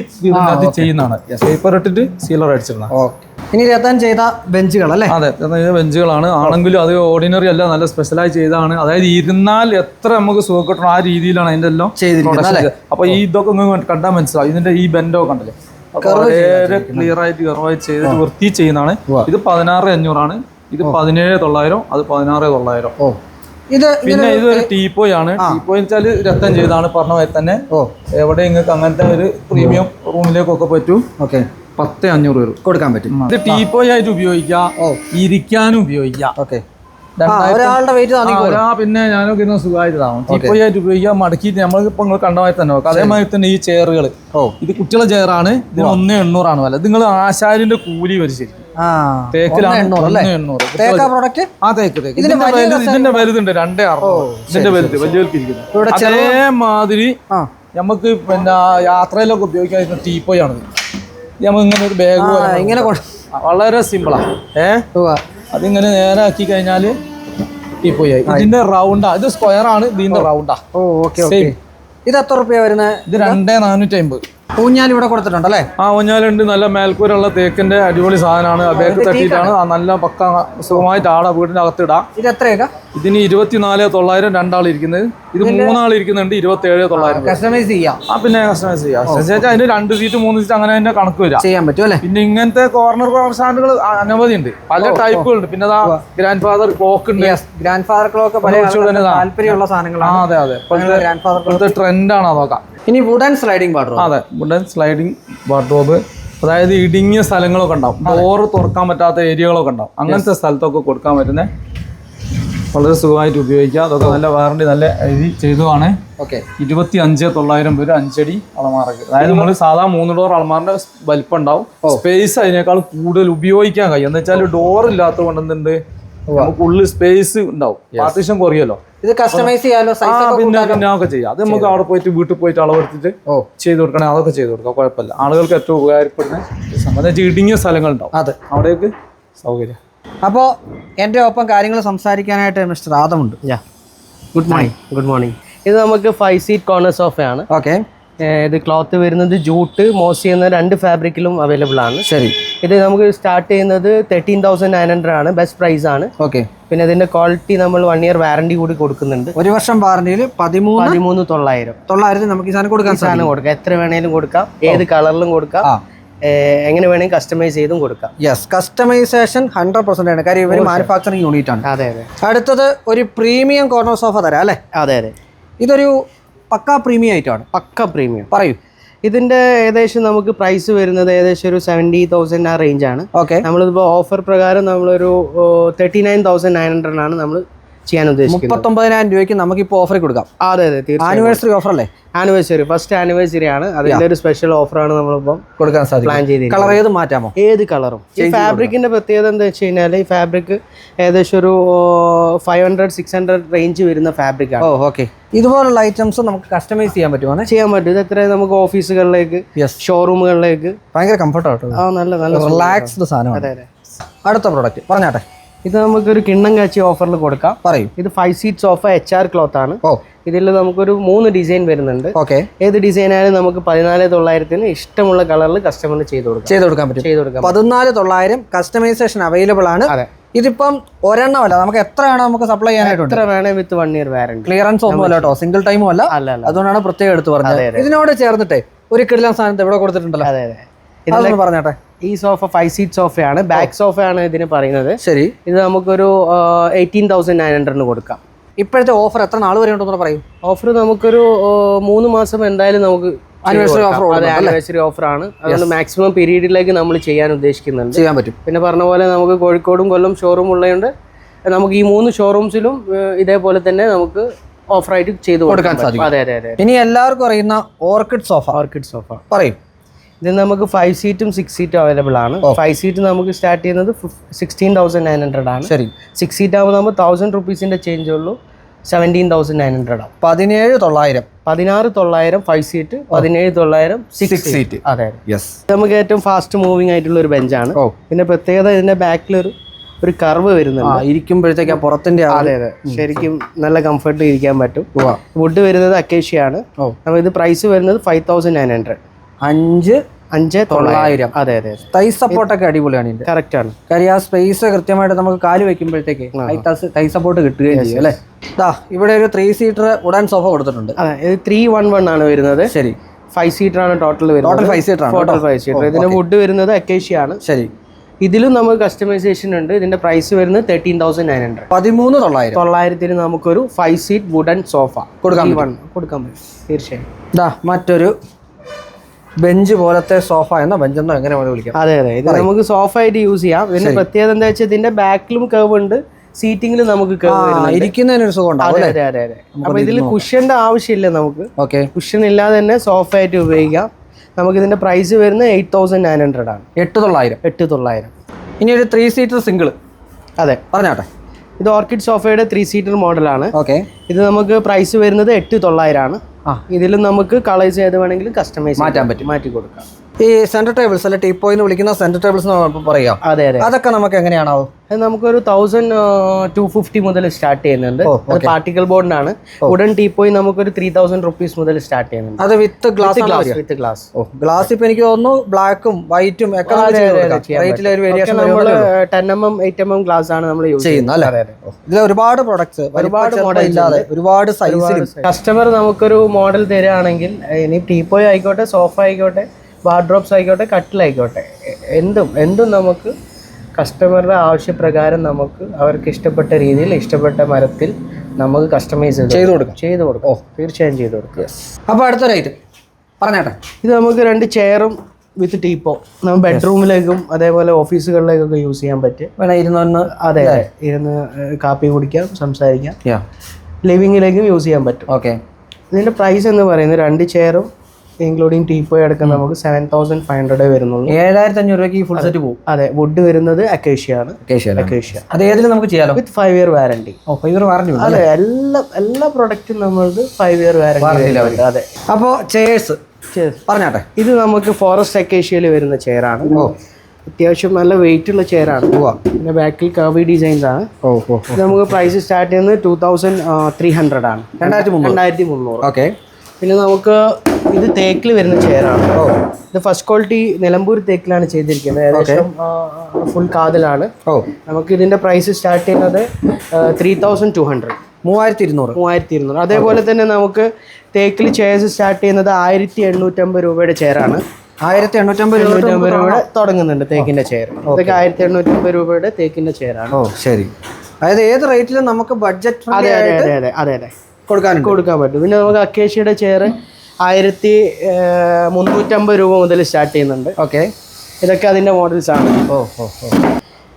C: ചെയ്യുന്നതാണ്. പേപ്പർ ഇട്ടിട്ട് സീലർ അടിച്ചിരുന്ന
A: ഓക്കെ. ഇനി ചെയ്ത ബെഞ്ചുകൾ അല്ലേ?
C: അതെ ബെഞ്ചുകളാണ്. ആണെങ്കിലും അത് ഓർഡിനറി അല്ല നല്ല സ്പെഷ്യലായി ചെയ്തതാണ്. അതായത് ഇരുന്നാൽ എത്ര നമുക്ക് സുഖം കിട്ടണം ആ രീതിയിലാണ് അതിന്റെ എല്ലാം
A: ചെയ്തിരിക്കുന്നത്.
C: അപ്പൊ ഈ ഇതൊക്കെ ഒന്ന് കണ്ടാൽ മനസ്സിലാവും. ഇതിന്റെ ഈ ബെൻഡോ കണ്ടല്ലേ? വളരെ ക്ലിയർ ആയിട്ട് കർവായി ചെയ്ത് വൃത്തി ചെയ്യുന്നതാണ്. ഇത് പതിനാറ് അഞ്ഞൂറാണ്. ഇത് പതിനേഴ് തൊള്ളായിരം അത് പതിനാറ് തൊള്ളായിരം.
A: ഓ. ഇത്
C: പിന്നെ ഇത് ഒരു ടീപ്പോയ് ആണ്. ടീപ്പോയ് വെച്ചാൽ രക്തം ചെയ്താണ് പറഞ്ഞ പോലെ തന്നെ.
A: ഓ.
C: എവിടെ നിങ്ങൾക്ക് അങ്ങനത്തെ ഒരു പ്രീമിയം റൂമിലേക്കൊക്കെ പറ്റൂ.
A: ഓക്കെ.
C: പത്ത് അഞ്ഞൂറ് വരും
A: കൊടുക്കാൻ പറ്റും.
C: ഇത് ടീപ്പോയ് ആയിട്ട് ഉപയോഗിക്കാം
A: ഓ.
C: ഇരിക്കാനും ഉപയോഗിക്കാം
A: ഓക്കെ. ഒരാളുടെ വെയിറ്റ്
C: പിന്നെ ഞാനൊക്കെ ഇരുന്ന് സുഖമായിട്ടാവും ടീപ്പോയ് ആയിട്ട് ഉപയോഗിക്കാം മടക്കിയിട്ട് നമ്മൾ ഇപ്പൊ നിങ്ങൾ കണ്ടമായി തന്നെ നോക്കാം. അതേമാതിരി തന്നെ ഈ ചെയറുകൾ
A: ഓ.
C: ഇത് കുട്ടികളെ ചെയറാണ്. ഇത് ഒന്ന് എണ്ണൂറാണ് അല്ലെ നിങ്ങൾ ആശാരിന്റെ കൂലി വരും ശരിക്കും ഇതിന്റെ വലുത് ഇതിന്റെ വലുതുണ്ട്. രണ്ടേ അറുപത് ഇതിന്റെ വലുത് വലിയ ഇരിക്കുന്നത് അതേമാതിരി നമുക്ക് പിന്നെ യാത്രയിലൊക്കെ ഉപയോഗിക്കാൻ ടീപ്പോയാണ് ആണ് നമുക്ക് ഇങ്ങനെ ഒരു ബാഗ്
A: ഇങ്ങനെ
C: വളരെ സിമ്പിളാണ് ഏ. അതിങ്ങനെ നേരെ ആക്കി കഴിഞ്ഞാൽ ടീപ്പോയ് ആയി. ഇതിന്റെ റൗണ്ടാ ഇത് സ്ക്വയർ ആണ് ഇതിന്റെ റൗണ്ടാ
A: ഓ ഓക്കെ ഓക്കെ. ഇത് എത്ര റുപ്യ വരുന്നത്
C: ഇത് രണ്ടേ നാനൂറ്റി അമ്പത്
A: ഊഞ്ഞാൽ ഇവിടെ കൊടുത്തിട്ടുണ്ട് അല്ലേ?
C: ആ ഊഞ്ഞാലുണ്ട്. നല്ല മേൽക്കൂരുള്ള തേക്കിന്റെ അടിപൊളി സാധനമാണ്. ബേക്ക് തട്ടിയിട്ടാണ്. നല്ല പക്ക സുഖമായിട്ട് ആടാ വീടിന്റെ അകത്തിടാം
A: ഇത് എത്രയൊക്കെ?
C: ഇതിന് ഇരുപത്തിനാല് തൊള്ളായിരം രണ്ടാൾ ഇരിക്കുന്നത്. ഇത് മൂന്നാൾ ഇരിക്കുന്നുണ്ട് ഇരുപത്തി ഏഴ് തൊള്ളായിരം
A: കസ്റ്റമൈസ് ചെയ്യാം.
C: ആ പിന്നെ കസ്റ്റമൈസ് ചെയ്യാം. അതിന് രണ്ട് സീറ്റ് മൂന്ന് സീറ്റ് അങ്ങനെ തന്നെ കണക്ക് വരാം
A: ചെയ്യാൻ പറ്റും അല്ലേ?
C: പിന്നെ ഇങ്ങനത്തെ കോർണർ സ്റ്റാൻഡുകൾ അനവധി ഉണ്ട്. പല ടൈപ്പുകളുണ്ട് പിന്നെ ഗ്രാൻഡ് ഫാദർ ക്ലോക്ക് ഉണ്ട്.
A: ഗ്രാൻഡ് ഫാദർ ക്ലോക്ക് പല താല്പര്യമുള്ള സാധനങ്ങളാണ്.
C: അതെ അതെ.
A: ഗ്രാൻഡ് ഫാദർ
C: ഇപ്പോഴത്തെ ട്രെൻഡാണ് അതൊക്കെ.
A: ഇനി വുഡൻ സ്ലൈഡിംഗ് വാർഡ്രോബ്
C: അതെ വുഡൻ സ്ലൈഡിംഗ് വാർഡ്രോബ് അതായത് ഇടുങ്ങിയ സ്ഥലങ്ങളൊക്കെ ഉണ്ടാവും. ഡോറ് തുറക്കാൻ പറ്റാത്ത ഏരിയകളൊക്കെ ഉണ്ടാവും. അങ്ങനത്തെ സ്ഥലത്തൊക്കെ കൊടുക്കാൻ പറ്റുന്ന വളരെ സുഖമായിട്ട് ഉപയോഗിക്കാം. അതൊക്കെ നല്ല വാറണ്ടി നല്ല എഴുതി ചെയ്തതാണ്
A: ഓക്കെ
C: ഇരുപത്തി അഞ്ച് തൊള്ളായിരം പേര് അഞ്ചടി അളമാറക്ക് അതായത് നമ്മൾ സാധാ മൂന്ന് ഡോർ അളമാറിന്റെ വലിപ്പം ഉണ്ടാവും സ്പേസ് അതിനേക്കാൾ കൂടുതൽ ഉപയോഗിക്കാൻ കഴിയും. എന്ന് വെച്ചാൽ ഡോർ ഇല്ലാത്ത കൊണ്ട് എന്തുണ്ട് നമുക്ക് ഉള്ളിൽ സ്പേസ് ഉണ്ടാവും. പാർട്ടീഷൻ കുറയല്ലോ
A: ഇത് കസ്റ്റമൈസ് ചെയ്യാലോ?
C: പിന്നെ പിന്നെ ഒക്കെ ചെയ്യാം. അത് നമുക്ക് അവിടെ പോയിട്ട് വീട്ടിൽ പോയിട്ട് അളവെടുത്തിട്ട് ചെയ്ത് കൊടുക്കണേ അതൊക്കെ ചെയ്ത് കൊടുക്കാം. കുഴപ്പമില്ല. ആളുകൾക്ക് ഏറ്റവും ഉപകാരപ്പെടുന്ന സംബന്ധിച്ച് ഇടുങ്ങിയ സ്ഥലങ്ങളുണ്ടാവും.
A: അതെ.
C: അവിടേക്ക് സൗകര്യം.
A: അപ്പോൾ എന്റെ ഒപ്പം കാര്യങ്ങൾ സംസാരിക്കാനായിട്ട് mister ആദമുണ്ട്.
B: Yeah good morning good morning ഇത് നമുക്ക് ഫൈവ് സീറ്റ് കോർണർ സോഫയാണ്
A: ഓക്കെ
B: ഇത് ക്ലോത്ത് വരുന്നത് ജൂട്ട് മോസ് ചെയ്യുന്ന രണ്ട് ഫാബ്രിക്കിലും അവൈലബിൾ ആണ്.
A: ശരി.
B: ഇത് നമുക്ക് സ്റ്റാർട്ട് ചെയ്യുന്നത് തേർട്ടീൻ തൗസൻഡ് നയൻ ഹൺഡ്രഡ് ആണ്. ബെസ്റ്റ് പ്രൈസ് ആണ്.
A: ഓക്കെ
B: പിന്നെ ഇതിന്റെ ക്വാളിറ്റി നമ്മൾ വൺ ഇയർ വാറണ്ടി കൂടി കൊടുക്കുന്നുണ്ട്.
A: ഒരു വർഷം വാറണ്ടിയിൽ പതിമൂന്ന്
B: പതിമൂന്ന് തൊള്ളായിരം.
A: തൊള്ളായിരത്തി നമുക്ക് ഈ സാധനം കൊടുക്കാൻ സാധിക്കും
B: സാധനം കൊടുക്കാം. എത്ര വേണേലും കൊടുക്കാം. ഏത് കളറിലും കൊടുക്കാം. എങ്ങനെ വേണമെങ്കിൽ കസ്റ്റമൈസ് ചെയ്തും കൊടുക്കാം.
A: യെസ് കസ്റ്റമൈസേഷൻ ഹൺഡ്രഡ് പെർസെന്റ് ആണ്. കാര്യം ഇവർ മാനുഫാക്ചറിങ് യൂണിറ്റ് ആണ്.
B: അതെ അതെ.
A: അടുത്തത് ഒരു പ്രീമിയം കോർണർ സോഫ തരാം അല്ലേ?
B: അതെ അതെ.
A: ഇതൊരു പക്ക പ്രീമിയം ആയിട്ടാണ്.
B: പക്ക പ്രീമിയം
A: പറയൂ.
B: ഇതിന്റെ ഏകദേശം നമുക്ക് പ്രൈസ് വരുന്നത് ഏകദേശം ഒരു സെവന്റി തൗസൻഡ് ആ റേഞ്ച് ആണ്.
A: ഓക്കെ
B: നമ്മളിപ്പോൾ ഓഫർ പ്രകാരം നമ്മളൊരു thirty nine thousand nine hundred ആണ് നമ്മൾ ചെയ്യാൻ ഉദ്ദേശിക്കുന്നത്?
A: മുപ്പത്തൊമ്പതിനായിരം രൂപയ്ക്ക് നമുക്ക് ഇപ്പോൾ ഓഫർ കൊടുക്കാം
B: അതെ അതെ
A: ആനിവേഴ്സറി ഓഫർ അല്ലേ?
B: ആനിവേഴ്സറി ഫസ്റ്റ് ആനിവേഴ്സറി ആണ്. അതിന്റെ ഒരു സ്പെഷ്യൽ ഓഫറാണ് നമ്മളിപ്പം
A: കൊടുക്കാൻ സാധിക്കും.
B: പ്ലാൻ ചെയ്ത്
A: കളർ ഏത് മാറ്റാമോ?
B: ഏത് കളറും ഈ ഫാബ്രിക്കിന്റെ പ്രത്യേകത എന്താ വെച്ച് കഴിഞ്ഞാൽ ഈ ഫാബ്രിക് ഏകദേശം ഒരു five hundred six hundred range വരുന്ന ഫാബ്രിക് ആണ്.
A: ഓക്കെ ഇതുപോലുള്ള ഐറ്റംസ് നമുക്ക് കസ്റ്റമൈസ് ചെയ്യാൻ പറ്റുമോ
B: ചെയ്യാൻ പറ്റും. ഇത് എത്ര നമുക്ക് ഓഫീസുകളിലേക്ക് ഷോറൂമുകളിലേക്ക്
A: ഭയങ്കര കംഫർട്ടാട്ടോ
B: ആ നല്ല നല്ല
A: റിലാക്സ്ഡ് സാധനമാണ്. അടുത്ത പ്രോഡക്റ്റ് പറഞ്ഞാട്ടെ.
B: ഇത് നമുക്കൊരു കിണ്ണം കാച്ചി ഓഫറിൽ കൊടുക്കാം.
A: പറയും.
B: ഇത് five seat sofa H R cloth ആണ്.
A: ഓ.
B: ഇതിൽ നമുക്കൊരു മൂന്ന് ഡിസൈൻ വരുന്നുണ്ട്.
A: ഓക്കെ.
B: ഏത് ഡിസൈൻ ആയാലും നമുക്ക് പതിനാല് തൊള്ളായിരത്തിന് ഇഷ്ടമുള്ള കളറിൽ കസ്റ്റമറിന് ചെയ്ത് കൊടുക്കാം.
A: ചെയ്ത് കൊടുക്കാൻ പറ്റും.
B: ചെയ്ത് കൊടുക്കാം
A: പതിനാല് തൊള്ളായിരം കസ്റ്റമൈസേഷൻ അവൈലബിൾ ആണ്.
B: അതെ.
A: ഇതിപ്പം ഒരെണ്ണമല്ല നമുക്ക് എത്ര വേണം നമുക്ക് സപ്ലൈ ചെയ്യാനായിട്ടുണ്ട്
B: എത്ര വേണേ with one year warranty
A: clearance ഒന്നുമല്ല കേട്ടോ സിംഗിൾ ടൈമും അല്ല.
B: അല്ല അല്ല.
A: അതുകൊണ്ടാണ് പ്രത്യേകം എടുത്ത് പറഞ്ഞത്. ഇതിനോട് ചേർന്നിട്ടേ ഒരു കിടിലൻ സാധനത്തെ ഇവിടെ കൊടുത്തിട്ടുണ്ടല്ലോ.
B: അതെ അതെ.
A: ഇതെല്ലാം പറഞ്ഞാട്ടെ.
B: ഈ സോഫ ഫൈവ് സീറ്റ് സോഫയാണ് ബാക്ക് സോഫയാണ് ഇതിന് പറയുന്നത്.
A: ശരി.
B: ഇത് നമുക്കൊരു എയ്റ്റീൻ തൗസൻഡ് നയൻ ഹൺഡ്രഡിന് കൊടുക്കാം.
A: ഇപ്പോഴത്തെ ഓഫർ എത്ര നാൾ വരെ ഉണ്ടെന്ന് പറയും?
B: ഓഫർ നമുക്കൊരു മൂന്ന് മാസം എന്തായാലും നമുക്ക്
A: ആനിവേഴ്സറി offer
B: അതെ ആനിവേഴ്സറി ഓഫർ ആണ്. അതുകൊണ്ട് മാക്സിമം പീരീഡിലേക്ക് നമ്മൾ ചെയ്യാൻ ഉദ്ദേശിക്കുന്നുണ്ട്.
A: ചെയ്യാൻ പറ്റും.
B: പിന്നെ പറഞ്ഞ പോലെ നമുക്ക് കോഴിക്കോടും കൊല്ലം ഷോറൂം ഉള്ളതുകൊണ്ട് നമുക്ക് ഈ മൂന്ന് ഷോറൂംസിലും ഇതേപോലെ തന്നെ നമുക്ക് ഓഫറായിട്ട് ചെയ്ത് കൊടുക്കാൻ
A: സാധിക്കും.
B: അതെ അതെ അതെ
A: ഇനി എല്ലാവർക്കും അറിയുന്ന ഓർക്കിഡ് സോഫ
B: ഓർക്കിഡ് സോഫ
A: പറയും.
B: ഇത് നമുക്ക് ഫൈവ് സീറ്റും സിക്സ് സീറ്റും അവൈലബിൾ ആണ്. ഫൈവ് സീറ്റ് നമുക്ക് സ്റ്റാർട്ട് ചെയ്യുന്നത് സിക്സ്റ്റീൻ തൗസൻഡ് നയൻ ഹൺഡ്രഡ് ആണ്.
A: ശരി.
B: സിക്സ് സീറ്റ് ആകുമ്പോൾ നമ്മൾ തൗസൻഡ് റുപ്പീസിന്റെ ചേഞ്ച് ഉള്ളൂ. സെവന്റീൻ തൗസൻഡ് നയൻ ഹൺഡ്രഡ് ആണ്.
A: പതിനേഴ് തൊള്ളായിരം.
B: പതിനാറ് തൊള്ളായിരം ഫൈവ് സീറ്റ് പതിനേഴ് തൊള്ളായിരം സിക്സ് സീറ്റ് അതെ.
A: യെസ്
B: നമുക്ക് ഏറ്റവും ഫാസ്റ്റ് മൂവിങ് ആയിട്ടുള്ള ഒരു ബെഞ്ചാണ്. പിന്നെ പ്രത്യേകത ഇതിന്റെ ബാക്കിൽ ഒരു ഒരു കർവ് വരുന്നുണ്ട്.
A: ഇരിക്കുമ്പോഴത്തേക്ക് ആ പുറത്തിന്റെ
B: അതെ അതെ. ശരിക്കും നല്ല കംഫർട്ട് ഇരിക്കാൻ പറ്റും. വുഡ് വരുന്നത് അക്കേഷ്യാണ്
A: ഓ.
B: നമ്മൾ ഇത് പ്രൈസ് വരുന്നത് ഫൈവ് തൗസൻഡ് നയൻ ഹൺഡ്രഡ്
A: അഞ്ച്
B: അഞ്ച്
A: തൊള്ളായിരം.
B: അതെ അതെ
A: തൈ സപ്പോർട്ട് ഒക്കെ അടിപൊളിയാണ്. ഇതിന്റെ
B: കറക്റ്റ് ആണ്
A: കാര്യം ആ സ്പേസ് കൃത്യമായിട്ട് നമുക്ക് കാൽ വെക്കുമ്പോഴത്തേക്ക് തൈ സപ്പോർട്ട് കിട്ടുകയും ചെയ്യും അല്ലേ? ഇവിടെ ഒരു ത്രീ സീറ്റർ ഉടാൻ സോഫ കൊടുത്തിട്ടുണ്ട്.
B: അതെ ഇത് ത്രീ വൺ വൺ ആണ് വരുന്നത്.
A: ശരി.
B: ഫൈവ് സീറ്റർ ആണ് ടോട്ടൽ വരുന്നത്.
A: ടോട്ടൽ ഫൈവ് സീറ്റർ ആണ്
B: ടോട്ടൽ ഫൈവ് സീറ്റർ ഇതിന്റെ വുഡ് വരുന്നത് അക്കേഷ്യ ആണ്.
A: ശരി.
B: ഇതിലും നമുക്ക് കസ്റ്റമൈസേഷൻ ഉണ്ട്. ഇതിന്റെ പ്രൈസ് വരുന്നത് തേർട്ടീൻ തൗസൻഡ് നയൻ ഹൺഡ്രഡ്
A: പതിമൂന്ന് തൊള്ളായിരം.
B: തൊള്ളായിരത്തിന് നമുക്കൊരു ഫൈവ് സീറ്റ് വുഡൻ സോഫ
A: കൊടുക്കാൻ
B: കൊടുക്കാൻ പറ്റും. തീർച്ചയായും.
A: മറ്റൊരു ബെഞ്ച് പോലത്തെ സോഫ എന്നോ ബെഞ്ചെന്നോ എങ്ങനെ വിളിക്കാം.
B: അതെ അതെ. ഇത് നമുക്ക് സോഫ ആയിട്ട് യൂസ് ചെയ്യാം. ഇതിന്റെ പ്രത്യേകത എന്താ വെച്ചാൽ ഇതിന്റെ ബാക്കിലും കേവ് ഉണ്ട്. സീറ്റിംഗിൽ നമുക്ക്
A: ഇരിക്കുന്നതിനൊരു സുഖം
B: അതെ അതെ അതെ അപ്പൊ ഇതിൽ കുഷ്യന്റെ ആവശ്യമില്ല നമുക്ക്.
A: ഓക്കെ.
B: കുഷ്യൻ ഇല്ലാതെ തന്നെ സോഫ ആയിട്ട് ഉപയോഗിക്കാം. നമുക്ക് ഇതിന്റെ പ്രൈസ് വരുന്നത് എയ്റ്റ് തൗസൻഡ് നയൻ ഹൺഡ്രഡ് ആണ്.
A: എട്ട് തൊള്ളായിരം
B: എട്ട് തൊള്ളായിരം
A: ഇനി ഒരു ത്രീ സീറ്റർ സിംഗിൾ
B: അതെ.
A: പറഞ്ഞാട്ടെ.
B: ഇത് ഓർക്കിഡ് സോഫയുടെ ത്രീ സീറ്റർ മോഡലാണ്
A: ഓക്കെ.
B: ഇത് നമുക്ക് പ്രൈസ് വരുന്നത് എട്ട് തൊള്ളായിരം ആണ്.
A: ആ.
B: ഇതിലും നമുക്ക് കളേഴ്സ് ഏത് വേണമെങ്കിലും കസ്റ്റമൈസ്
A: മാറ്റാൻ പറ്റും.
B: മാറ്റി കൊടുക്കാം
A: ഈ സെന്റർ ടേബിൾസ് അല്ലെ ടീപ്പോയി എന്ന് വിളിക്കുന്ന സെന്റർ ടേബിൾസ് പറയാം.
B: അതെ അതെ.
A: അതൊക്കെ നമുക്ക് എങ്ങനെയാണോ
B: നമുക്കൊരു തൗസൻഡ് ടു ഫിഫ്റ്റി മുതൽ സ്റ്റാർട്ട് ചെയ്യുന്നുണ്ട്. അത് പാർട്ടിക്കൽ ബോർഡിനാണ് ഉടൻ ടീപ്പോയി നമുക്കൊരു ത്രീ തൗസൻഡ് റുപ്പീസ് മുതൽ സ്റ്റാർട്ട് ചെയ്യുന്നുണ്ട്.
A: അത് with glass
B: glass with glass
A: oh glass ഇപ്പൊ എനിക്ക് തോന്നുന്നു ബ്ലാക്കും വൈറ്റും ഒക്കെ വേരിയേഷൻ
B: നമ്മൾ ten M M eight M M glass ആണ് നമ്മൾ യൂസ്
A: ചെയ്യുന്നത്. അല്ലേ ഇതിൽ ഒരുപാട് പ്രൊഡക്ട്സ് ഒരുപാട് മോഡൽ ഇല്ലാതെ ഒരുപാട് സൈസ്
B: കസ്റ്റമർ നമുക്കൊരു മോഡൽ തരികയാണെങ്കിൽ ഇനി ടീപ്പോയ് ആയിക്കോട്ടെ സോഫ ആയിക്കോട്ടെ വാർഡ്രോബ്സ് ആയിക്കോട്ടെ കട്ടിലായിക്കോട്ടെ. എന്തും എന്തും നമുക്ക് കസ്റ്റമറുടെ ആവശ്യപ്രകാരം നമുക്ക് അവർക്ക് ഇഷ്ടപ്പെട്ട രീതിയിൽ ഇഷ്ടപ്പെട്ട മരത്തിൽ നമുക്ക് കസ്റ്റമൈസ്
A: ചെയ്ത് കൊടുക്കാം.
B: ചെയ്ത് കൊടുക്കും. ഓ. തീർച്ചയായും ചെയ്ത് കൊടുക്കുക
A: അപ്പൊ അടുത്തൊരു ഐറ്റം പറഞ്ഞേട്ടെ.
B: ഇത് നമുക്ക് രണ്ട് ചെയറും വിത്ത് ടീപ്പോ നമ്മൾ ബെഡ്റൂമിലേക്കും അതേപോലെ ഓഫീസുകളിലേക്കൊക്കെ യൂസ് ചെയ്യാൻ പറ്റും.
A: വേണം ഇരുന്നൊന്ന്
B: അതെ അതെ. ഇരുന്ന് കാപ്പി കുടിക്കാം സംസാരിക്കാം. ലിവിങ്ങിലേക്കും യൂസ് ചെയ്യാൻ പറ്റും.
A: ഓക്കെ
B: ഇതിന്റെ പ്രൈസ് എന്ന് പറയുന്നത് രണ്ട് ചെയറും ഇൻക്ലൂഡിങ് ടീപ്പോയി അടക്കം നമുക്ക് സെവൻ തൗസൻഡ് ഫൈവ് ഹൺഡ്രഡേ വരുന്നുള്ളൂ.
A: ഏഴായിരത്തി അഞ്ഞൂറ് രൂപയ്ക്ക് ഫുൾ സെറ്റ് പോകും
B: അതെ വുഡ് വരുന്നത് അക്കേഷ്യ ആണ് അക്കേഷ്യ
A: അത് ഏതിലും നമുക്ക് ചെയ്യാലോ?
B: വിത്ത് ഫൈവ് ഇയർ വാറണ്ടി
A: ഓ ഫൈവർ വാറണ്ടി
B: അതെ എല്ലാ എല്ലാ പ്രൊഡക്റ്റും നമ്മളത് ഫൈവ് ഇയർ വാറണ്ടി അതെ.
A: അപ്പോൾ ചെയേഴ്സ്. പറഞ്ഞാട്ടെ.
B: ഇത് നമുക്ക് ഫോറസ്റ്റ് അക്കേഷ്യയിൽ വരുന്ന ചെയറാണ് അത്യാവശ്യം നല്ല വെയിറ്റ് ഉള്ള ചെയറാണ് പിന്നെ ബാക്കിൽ കർവി ഡിസൈൻസ് ആണ്.
A: ഓ ഓ
B: നമുക്ക് പ്രൈസ് സ്റ്റാർട്ട് ചെയ്യുന്നത് ടൂ തൗസൻഡ് ത്രീ ഹൺഡ്രഡ് ആണ്.
A: രണ്ടായിരത്തി മുന്നൂറ്. ഓക്കെ
B: പിന്നെ നമുക്ക് ഇത് തേക്കിൽ വരുന്ന ചെയറാണ് ഇത് ഫസ്റ്റ് ക്വാളിറ്റി നിലമ്പൂർ തേക്കിലാണ് ചെയ്തിരിക്കുന്നത്. ഏകദേശം ഫുൾ കാതലാണ്.
A: ഓ.
B: നമുക്ക് ഇതിന്റെ പ്രൈസ് സ്റ്റാർട്ട് ചെയ്യുന്നത് ത്രീ തൗസൻഡ് ടു ഹൺഡ്രഡ്
A: മൂവായിരത്തി ഇരുന്നൂറ്
B: മൂവായിരത്തി ഇരുന്നൂറ് അതേപോലെ തന്നെ നമുക്ക് തേക്കിൽ ചെയർസ് സ്റ്റാർട്ട് ചെയ്യുന്നത് ആയിരത്തി എണ്ണൂറ്റമ്പത് രൂപയുടെ ചെയറാണ്
A: ആയിരത്തി എണ്ണൂറ്റമ്പത്
B: എണ്ണൂറ്റമ്പത് രൂപയുടെ തുടങ്ങുന്നുണ്ട് തേക്കിന്റെ ചെയർ ഇതൊക്കെ ആയിരത്തി എണ്ണൂറ്റമ്പത് രൂപയുടെ തേക്കിന്റെ ചെയറാണ്
A: ഓ ശരി. അതായത് ഏത് റേറ്റിലും നമുക്ക് ബഡ്ജറ്റ്
B: അതെ അതെ അതെ അതെ അതെ
A: കൊടുക്കാൻ
B: കൊടുക്കാൻ പറ്റും. പിന്നെ നമുക്ക് അക്കേഷ്യയുടെ ചെയർ ആയിരത്തി മുന്നൂറ്റമ്പത് രൂപ മുതൽ സ്റ്റാർട്ട് ചെയ്യുന്നുണ്ട്.
A: ഓക്കെ.
B: ഇതൊക്കെ അതിന്റെ മോഡൽസ് ആണ്.
A: ഓ ഓ ഓ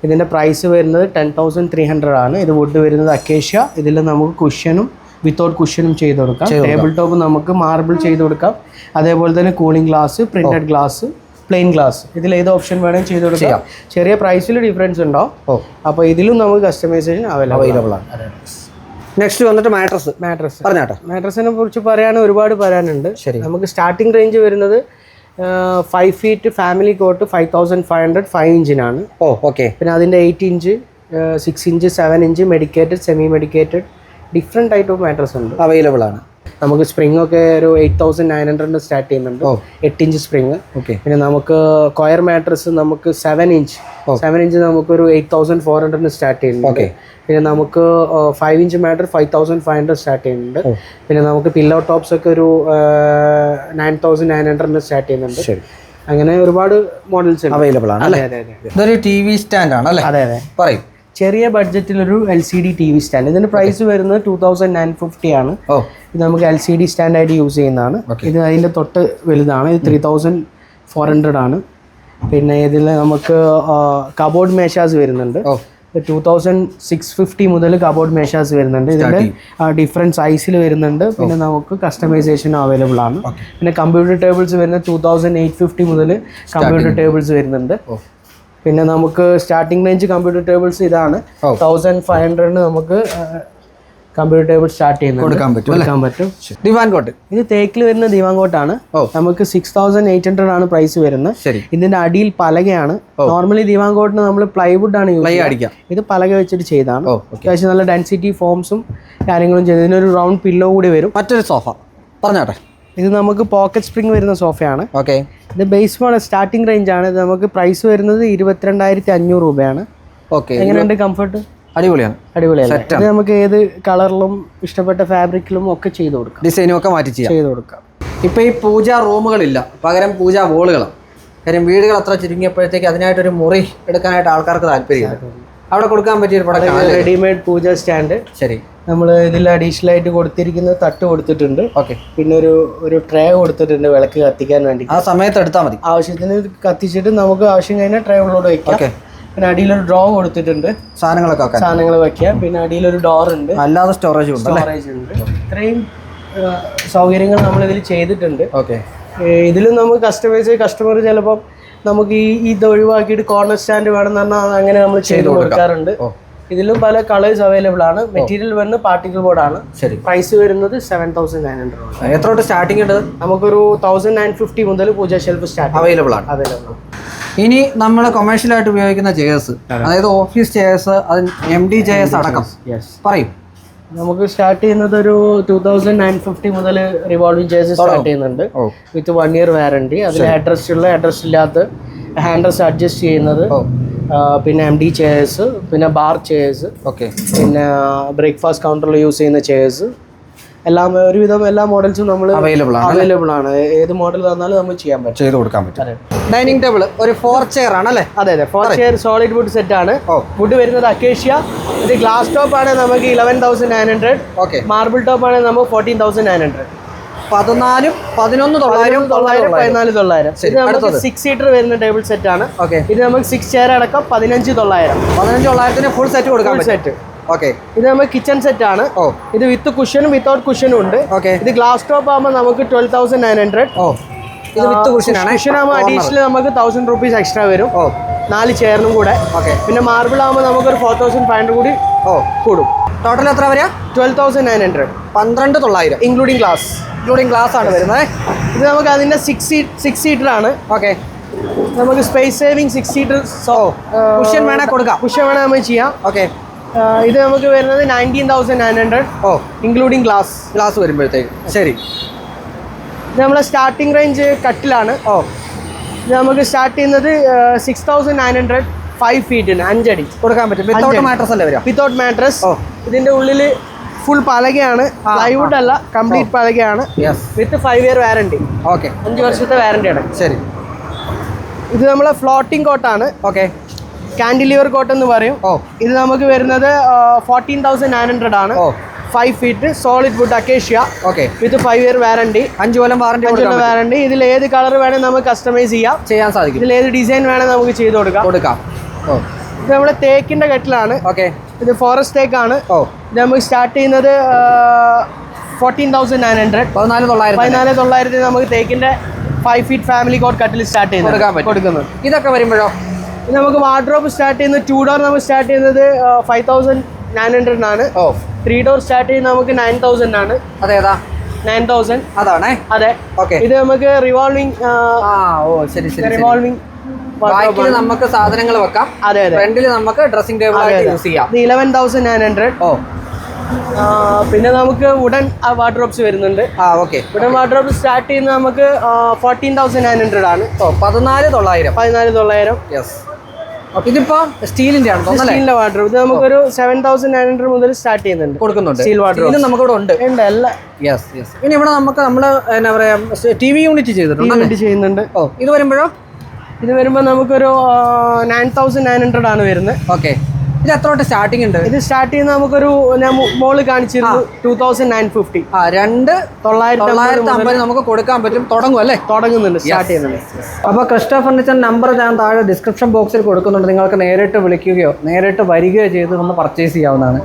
B: ഇതിന്റെ പ്രൈസ് വരുന്നത് ടെൻ തൗസൻഡ് ത്രീ ഹൺഡ്രഡ് ആണ്. ഇത് വുഡ് വരുന്നത് അക്കേഷ്യ ഇതിൽ നമുക്ക് കുഷ്യനും വിത്തൗട്ട് കുഷ്യനും ചെയ്ത് കൊടുക്കാം. ടേബിൾ ടോപ്പ് നമുക്ക് മാർബിൾ ചെയ്ത് കൊടുക്കാം. അതേപോലെ തന്നെ cooling glass printed glass plain glass ഇതിൽ ഏത് ഓപ്ഷൻ വേണമെങ്കിൽ ചെയ്ത് കൊടുക്കാം. ചെറിയ പ്രൈസിൽ ഡിഫറൻസ് ഉണ്ടാവും അപ്പോൾ ഇതിലും നമുക്ക് കസ്റ്റമൈസേഷൻ അവൈലബിൾ
A: ആണ്. നെക്സ്റ്റ് വന്നിട്ട് മാട്രസ്
B: മാട്രസ്
A: പറഞ്ഞാട്ടോ.
B: മാട്രസിനെ കുറിച്ച് പറയാൻ ഒരുപാട് പറയാനുണ്ട്.
A: ശരി.
B: നമുക്ക് സ്റ്റാർട്ടിംഗ് റേഞ്ച് വരുന്നത് five feet family cot five thousand five hundred five ഇഞ്ചിനാണ്
A: ഓ ഓക്കെ
B: പിന്നെ അതിന്റെ eight inch six inch seven inch medicated semi medicated different type of mattress ഉണ്ട്.
A: അവൈലബിൾ ആണ്.
B: നമുക്ക് സ്പ്രിംഗ് ഒക്കെ ഒരു eight thousand nine hundred start ചെയ്യുന്നുണ്ട്. എട്ട് ഇഞ്ച് സ്പ്രിംഗ്
A: ഓക്കെ
B: പിന്നെ നമുക്ക് കൊയർ മാട്രസ് നമുക്ക് സെവൻ ഇഞ്ച് സെവൻ ഇഞ്ച് നമുക്കൊരു എയ്റ്റ് തൗസൻഡ് ഫോർ ഹൺഡ്രഡിന് സ്റ്റാർട്ട് ചെയ്യുന്നുണ്ട്. പിന്നെ നമുക്ക് five inch mattress five thousand five hundred start ചെയ്യുന്നുണ്ട്. പിന്നെ നമുക്ക് പില്ലോ ടോപ്സ് ഒക്കെ ഒരു നയൻ തൗസൻഡ് നയൻ ഹൺഡ്രഡിന് സ്റ്റാർട്ട് ചെയ്യുന്നുണ്ട്. അങ്ങനെ ഒരുപാട് മോഡൽസ്
A: അവൈലബിൾ ആണ് അല്ലേ?
B: അതെ അതെ അതെ.
A: ഇതൊരു ടി വി സ്റ്റാൻഡ് ആണ് അല്ലേ?
B: അതെ അതെ.
A: പറയും.
B: ചെറിയ ബഡ്ജറ്റിൽ ഒരു L C D T V stand ഇതിന്റെ പ്രൈസ് വരുന്നത് ടൂ തൗസൻഡ് നയൻ ഫിഫ്റ്റി ആണ്. ഇത് നമുക്ക് എൽ സി ഡി സ്റ്റാൻഡായിട്ട് യൂസ് ചെയ്യുന്നതാണ്. ഇത് അതിന്റെ തൊട്ട് വലുതാണ്. ഇത് ത്രീ തൗസൻഡ് ഫോർ ഹൺഡ്രഡ് ആണ്. പിന്നെ ഇതിൽ നമുക്ക് കബോർഡ് മേശാസ് വരുന്നുണ്ട്. ടൂ തൗസൻഡ് സിക്സ് ഫിഫ്റ്റി മുതൽ കബോർഡ് മേശാസ് വരുന്നുണ്ട്. ഇതിന്റെ ഡിഫറെന്റ് സൈസിൽ വരുന്നുണ്ട്. പിന്നെ നമുക്ക് കസ്റ്റമൈസേഷൻ അവൈലബിൾ ആണ്. പിന്നെ കമ്പ്യൂട്ടർ ടേബിൾസ് വരുന്നത് ടൂ തൗസൻഡ് എയ്റ്റ് ഫിഫ്റ്റി മുതൽ കമ്പ്യൂട്ടർ ടേബിൾസ് വരുന്നുണ്ട്. പിന്നെ നമുക്ക് സ്റ്റാർട്ടിംഗ് റേഞ്ച് കമ്പ്യൂട്ടർ ടേബിൾസ് ഇതാണ്. തൗസൻഡ് ഫൈവ് ഹൺഡ്രഡിന് നമുക്ക് കമ്പ്യൂട്ടർ ടേബിൾ സ്റ്റാർട്ട് ചെയ്യുന്നത്
A: കൊടുക്കാൻ പറ്റും?
B: കൊടുക്കാൻ പറ്റും.
A: ദിവാൻ കോട്ട്.
B: ഇത് തേക്കിൽ വരുന്ന ദിവാങ്കോട്ടാണ്
A: ഓ.
B: നമുക്ക് സിക്സ് തൗസൻഡ് എയ്റ്റ് ഹൺഡ്രഡ് ആണ് പ്രൈസ് വരുന്നത്. ഇതിന്റെ അടിയിൽ പലകയാണ്. നോർമലി ദിവാൻകോട്ടിന് നമ്മൾ പ്ലൈവുഡ് ആണ് യൂസ് ഇത് പലക വെച്ചിട്ട് ചെയ്താണ്. അത്യാവശ്യം നല്ല ഡെൻസിറ്റി ഫോംസും കാര്യങ്ങളും ചെയ്തു. ഇതിനൊരു റൗണ്ട് പില്ലോ കൂടി വരും.
A: മറ്റൊരു സോഫ പറഞ്ഞോട്ടെ.
B: ഇത് നമുക്ക് പോക്കറ്റ് സ്പ്രിംഗ് വരുന്ന സോഫയാണ്
A: ഓക്കെ
B: ഇത് ബേസ് മോഡൽ സ്റ്റാർട്ടിംഗ് റേഞ്ച് ആണ്. ഇത് നമുക്ക് പ്രൈസ് വരുന്നത് ഇരുപത്തിരണ്ടായിരത്തി അഞ്ഞൂറ് രൂപയാണ്
A: ഓക്കെ
B: എങ്ങനെയുണ്ട് കംഫർട്ട്
A: അടിപൊളിയാണ്.
B: അടിപൊളിയാണ് ഇത് നമുക്ക് ഏത് കളറിലും ഇഷ്ടപ്പെട്ട ഫാബ്രിക്കിലും ഒക്കെ ചെയ്ത് കൊടുക്കാം.
A: ഡിസൈനും ഒക്കെ മാറ്റി
B: ചെയ്ത് കൊടുക്കാം.
A: ഇപ്പൊ ഈ പൂജാ റൂമുകളില്ല പകരം പൂജാ വോളുകളാണ് കാര്യം വീടുകൾ അത്ര ചുരുങ്ങിയപ്പോഴത്തേക്ക് അതിനായിട്ടൊരു മുറി എടുക്കാനായിട്ട് ആൾക്കാർക്ക് താല്പര്യമില്ല. അവിടെ കൊടുക്കാൻ പറ്റിയ ഒരു പ്രൊഡക്റ്റ്
B: റെഡിമെയ്ഡ് പൂജ സ്റ്റാൻഡ്.
A: ശരി.
B: നമ്മൾ ഇതിൽ അഡീഷണൽ ആയിട്ട് കൊടുത്തിരിക്കുന്ന തട്ട് കൊടുത്തിട്ടുണ്ട്.
A: ഓക്കെ.
B: പിന്നെ ഒരു ഒരു ട്രേ കൊടുത്തിട്ടുണ്ട് വിളക്ക് കത്തിക്കാൻ വേണ്ടി.
A: ആ സമയത്ത് എടുത്താൽ മതി.
B: ആവശ്യത്തിന് കത്തിച്ചിട്ട് നമുക്ക് ആവശ്യം കഴിഞ്ഞാൽ ട്രേ ഉള്ളോട് വെക്കാം.
A: ഓക്കെ.
B: പിന്നെ അടിയിലൊരു ഡ്രോ കൊടുത്തിട്ടുണ്ട്.
A: സാധനങ്ങളൊക്കെ വെക്കാം
B: സാധനങ്ങൾ വെക്കാം. പിന്നെ അടിയിലൊരു ഡോർ ഉണ്ട്.
A: അല്ലാതെ സ്റ്റോറേജ് ഉണ്ട്
B: സ്റ്റോറേജ് ഉണ്ട്. ഇത്രയും സൗകര്യങ്ങൾ നമ്മൾ ഇതിൽ ചെയ്തിട്ടുണ്ട്.
A: ഓക്കെ.
B: ഇതിലും നമുക്ക് കസ്റ്റമേഴ്സ് കസ്റ്റമർ ചിലപ്പം നമുക്ക് ഈ ഇത് ഒഴിവാക്കിയിട്ട് കോർണർ സ്റ്റാൻഡ് വേണം എന്ന് പറഞ്ഞാൽ അങ്ങനെ നമ്മൾ ചെയ്ത് കൊടുക്കാറുണ്ട്. ഇതിലും പല കളേഴ്സ് അവൈലബിൾ ആണ്. മെറ്റീരിയൽ വരുന്നത് ബോർഡ് ആണ്.
A: ശരി.
B: പ്രൈസ് വരുന്നത് സെവൻ തൗസൻഡ് നയൻ ഹൺഡ്രഡ്
A: എത്ര തൊട്ട് സ്റ്റാർട്ടിംഗ് ഉണ്ട്?
B: നമുക്കൊരു തൗസൻഡ് നയൻ ഫിഫ്റ്റി മുതൽ പൂജ ഷെൽഫ് സ്റ്റാർട്ട്
A: അവൈലബിൾ ആണ്.
B: അവൈലബിൾ
A: ഇനി നമ്മൾ കൊമേഴ്ഷ്യലായിട്ട് ഉപയോഗിക്കുന്ന ചെയർസ് അതായത് ഓഫീസ് ചെയർസ് അത് എം ഡി ചെയർസ് അടക്കം. പറയും.
B: നമുക്ക് സ്റ്റാർട്ട് ചെയ്യുന്നത് ഒരു ടൂ തൗസൻഡ് നയൻ ഫിഫ്റ്റി മുതൽ റിവോൾവിംഗ് ചേസ് സ്റ്റാർട്ട് ചെയ്യുന്നുണ്ട്. വിത്ത് വൺ ഇയർ വാറണ്ടി അതിൽ അഡ്രസ് ഉള്ള അഡ്രസ് ഇല്ലാത്ത ഹാൻഡ്രസ് അഡ്ജസ്റ്റ് ചെയ്യുന്നത്. പിന്നെ എം ഡി ചെയർസ് പിന്നെ ബാർ ചെയർസ്
A: ഓക്കെ.
B: പിന്നെ ബ്രേക്ക്ഫാസ്റ്റ് കൗണ്ടറിൽ യൂസ് ചെയ്യുന്ന ചെയർസ് എല്ലാം ഒരുവിധം എല്ലാ മോഡൽസും നമ്മൾ
A: അവൈലബിൾ ആണ്
B: അവൈലബിൾ ആണ്. ഏത് മോഡൽ തന്നാലും നമുക്ക് ചെയ്യാൻ പറ്റും.
A: ചെയ്ത് കൊടുക്കാൻ പറ്റും. ഡൈനിങ് ടേബിൾ ഒരു ഫോർ ചെയർ ആണ് അല്ലേ?
B: അതെ അതെ. Four chair solid wood set ആണ്. വുഡ് വരുന്നത് അക്കേഷ്യ ഇത് ഗ്ലാസ് ടോപ്പ് ആണ് നമുക്ക് eleven thousand nine hundred
A: okay
B: marble top ആണ് നമുക്ക് ഫോർട്ടീൻ തൗസൻഡ് നയൻ ഹൺഡ്രഡ്
A: പതിനാലും പതിനൊന്ന് തൊള്ളായിരം
B: തൊള്ളായിരം പതിനാല് തൊള്ളായിരം. ഇത് നമുക്ക്. സിക്സ് സീറ്റർ വരുന്ന ടേബിൾ സെറ്റ് ആണ്.
A: ഓക്കെ
B: ഇത് നമുക്ക് സിക്സ് ചെയർ അടക്കം പതിനഞ്ച് തൊള്ളായിരം.
A: പതിനഞ്ച് തൊള്ളായിരത്തിന് ഫുൾ സെറ്റ് കൊടുക്കാം
B: സെറ്റ്
A: ഓക്കെ
B: ഇത് നമ്മൾ കിച്ചൺ സെറ്റ് ആണ്.
A: ഓ
B: ഇത് വിത്ത് കുഷനും വിത്തൗട്ട് കുഷനും ഉണ്ട്.
A: ഓക്കെ
B: ഇത് ഗ്ലാസ് ടോപ്പ് ആകുമ്പോൾ നമുക്ക് ട്വൽവ് തൗസൻഡ് നയൻ ഹൺഡ്രഡ്
A: ഓ ഇത് വിത്ത് കുഷനാണ്
B: കുഷൻ ആകുമ്പോൾ അഡീഷണൽ നമുക്ക് തൗസൻഡ് റുപ്പീസ് എക്സ്ട്രാ വരും.
A: ഓ
B: നാല് ചെയറിനും കൂടെ.
A: ഓക്കെ
B: പിന്നെ മാർബിൾ ആകുമ്പോൾ നമുക്കൊരു ഫോർ തൗസൻഡ് ഫൈവ് ഹൺഡ്രഡ് കൂടി
A: ഓ
B: കൂടും.
A: ടോട്ടൽ എത്ര വരിക?
B: ട്വൽവ് തൗസൻഡ് നയൻ ഹൺഡ്രഡ്
A: പന്ത്രണ്ട് തൊള്ളായിരം.
B: ഇൻക്ലൂഡിംഗ് ഗ്ലാസ്
A: ഇൻക്ലൂഡിങ് ഗ്ലാസ് ആണ് വരുന്നത്.
B: ഇത് നമുക്ക് അതിന്റെ സിക്സ് സീറ്റ് സിക്സ് സീറ്റർ ആണ്.
A: ഓക്കെ
B: നമുക്ക് space saving six seater so
A: cushion വേണേൽ കൊടുക്കാം.
B: കുഷൻ വേണേൽ നമുക്ക് ചെയ്യാം.
A: ഓക്കെ
B: ഇത് നമുക്ക് വരുന്നത് നയന്റീൻ തൗസൻഡ് നയൻ ഹൺഡ്രഡ്
A: ഓ.
B: ഇൻക്ലൂഡിങ് ഗ്ലാസ്
A: ഗ്ലാസ് വരുമ്പോഴത്തേക്ക്. ശരി.
B: ഇത് നമ്മളെ സ്റ്റാർട്ടിംഗ് റേഞ്ച് കട്ടിലാണ്.
A: ഓ.
B: ഇത് നമുക്ക് സ്റ്റാർട്ട് ചെയ്യുന്നത് six thousand nine hundred five ഫീറ്റിന് അഞ്ചടി.
A: കൊടുക്കാൻ പറ്റും. വിത്തൗട്ട് മാട്രസ് അല്ലേ വരാം
B: വിത്തൗട്ട് മാട്രസ്
A: ഓ.
B: ഇതിന്റെ ഉള്ളിൽ ഫുൾ പലകയാണ്. പ്ലൈവുഡ് അല്ല complete പലകയാണ്.
A: Yes
B: with five year warranty
A: okay
B: അഞ്ച് വർഷത്തെ വാറണ്ടി ആണ്.
A: ശരി.
B: ഇത് നമ്മളെ ഫ്ലോട്ടിംഗ് കോട്ടാണ്
A: ഓക്കെ
B: കാൻഡിലിവർ കോട്ട് എന്ന് പറയും. ഇത് നമുക്ക് വരുന്നത് ഫോർട്ടീൻ തൗസൻഡ് നയൻ ഹൺഡ്രഡ് ആണ്. Five feet solid wood acacia
A: okay.
B: With five year warranty
A: അഞ്ച് കൊല്ലം വാറണ്ടി
B: അഞ്ച് കൊല്ലം വാറണ്ടി ഇതിൽ ഏത് കളർ വേണേൽ നമുക്ക് കസ്റ്റമൈസ് ചെയ്യാം.
A: ചെയ്യാൻ സാധിക്കും.
B: ഇതിൽ ഏത് ഡിസൈൻ വേണേൽ നമുക്ക് ചെയ്ത് കൊടുക്കാം.
A: കൊടുക്കാം. ഓ.
B: ഇത് നമ്മുടെ തേക്കിന്റെ കെട്ടിലാണ്.
A: ഓക്കെ.
B: ഇത് ഫോറസ്റ്റ് തേക്കാണ്.
A: ഓ.
B: ഇത് നമുക്ക് സ്റ്റാർട്ട് ചെയ്യുന്നത് ഫോർട്ടീൻ തൗസൻഡ് നയൻ ഹൺഡ്രഡ്
A: പതിനാല് തൊള്ളായിരം
B: പതിനാല് തൊള്ളായിരത്തി നമുക്ക് തേക്കിന്റെ ഫൈവ് ഫീറ്റ് ഫാമിലി കോട്ട് കട്ടിൽ സ്റ്റാർട്ട് ചെയ്യുന്നത്. കൊടുക്കുന്നത്.
A: ഇതൊക്കെ വരുമ്പോഴോ?
B: ഇത് നമുക്ക് വാർഡ്രോബ് സ്റ്റാർട്ട് ചെയ്യുന്നത് ടു ഡോർ നമുക്ക് സ്റ്റാർട്ട് ചെയ്യുന്നത് ഫൈവ് തൗസൻഡ് നയൻ ഹൺഡ്രഡ് ആണ്
A: ഓ.
B: ത്രീ ഡോർ സ്റ്റാർട്ട് ചെയ്യുന്നത് നമുക്ക് നയൻ തൗസൻഡ് ആണ്
A: അതേതാ?
B: നയൻ തൗസൻഡ്
A: അതാണേ?
B: അതെ.
A: ഓക്കെ.
B: ഇത് നമുക്ക് റിവോൾവിംഗ്
A: ആ ഓ ശരി ശരി
B: റിവോൾവിംഗ്
A: ബാക്കിൽ നമുക്ക് സാധനങ്ങൾ വെക്കാം.
B: അതെ അതെ.
A: ഫ്രണ്ടിൽ നമുക്ക് ഡ്രസ്സിംഗ് ടേബിൾ യൂസ് ചെയ്യാം.
B: ഇലവൻ തൗസൻഡ് നയൻ ഹൺഡ്രഡ്
A: ഓ.
B: പിന്നെ നമുക്ക് വുഡൻ വാർഡ്രോബ്സ് വരുന്നുണ്ട്.
A: ആ ഓക്കെ.
B: വുഡൻ വാർഡ്രോബ് സ്റ്റാർട്ട് ചെയ്യുന്നത് നമുക്ക് ഫോർട്ടീൻ തൗസൻഡ് നയൻ ഹൺഡ്രഡ് ആണ്.
A: ഓ പതിനാല് തൊള്ളായിരം.
B: പതിനാല് തൊള്ളായിരം.
A: യെസ് ഇതിപ്പോ സ്റ്റീലിന്റെ ആണ്
B: സ്റ്റീലിന്റെ വാർഡ്രോബ് ഇത് നമുക്കൊരു സെവൻ തൗസൻഡ് നയൻ ഹൺഡ്രഡ് മുതൽ സ്റ്റാർട്ട് ചെയ്യുന്നുണ്ട്.
A: കൊടുക്കുന്നുണ്ട്.
B: സ്റ്റീൽ വാട്ടർ
A: ഇത് നമുക്കിവിടെ ഉണ്ട്.
B: ഉണ്ട് അല്ല.
A: യെസ് യെസ് പിന്നെ ഇവിടെ നമുക്ക് നമ്മൾ എന്നാ പറയാ ടി വി യൂണിറ്റ് ചെയ്തിട്ടുണ്ട്
B: ചെയ്യുന്നുണ്ട്.
A: ഓ ഇത് വരുമ്പോഴോ?
B: ഇത് വരുമ്പോൾ നമുക്കൊരു നയൻ തൗസൻഡ് നയൻ ഹൺഡ്രഡ് ആണ് വരുന്നത്.
A: ഓക്കെ ഇത് എത്ര തൊട്ട് സ്റ്റാർട്ടിംഗ് ഉണ്ട്?
B: ഇത് സ്റ്റാർട്ട് ചെയ്യുന്ന നമുക്കൊരു ഞാൻ മോൾ കാണിച്ചിരുന്നു ടൂ തൗസൻഡ് നയൻ ഫിഫ്റ്റി
A: ആ രണ്ട്
B: തൊള്ളായിരത്തി
A: തൊള്ളായിരത്തി അമ്പത് നമുക്ക് കൊടുക്കാൻ പറ്റും. തുടങ്ങും അല്ലേ?
B: തുടങ്ങുന്നുണ്ട് സ്റ്റാർട്ട് ചെയ്യുന്നുണ്ട്.
A: അപ്പോൾ ക്രിസ്റ്റ ഫർണിച്ചർ നമ്പർ ഞാൻ താഴെ ഡിസ്ക്രിപ്ഷൻ ബോക്സിൽ കൊടുക്കുന്നുണ്ട്. നിങ്ങൾക്ക് നേരിട്ട് വിളിക്കുകയോ നേരിട്ട് വരികയോ ചെയ്ത് ഒന്ന് പർച്ചേസ് ചെയ്യാവുന്നതാണ്.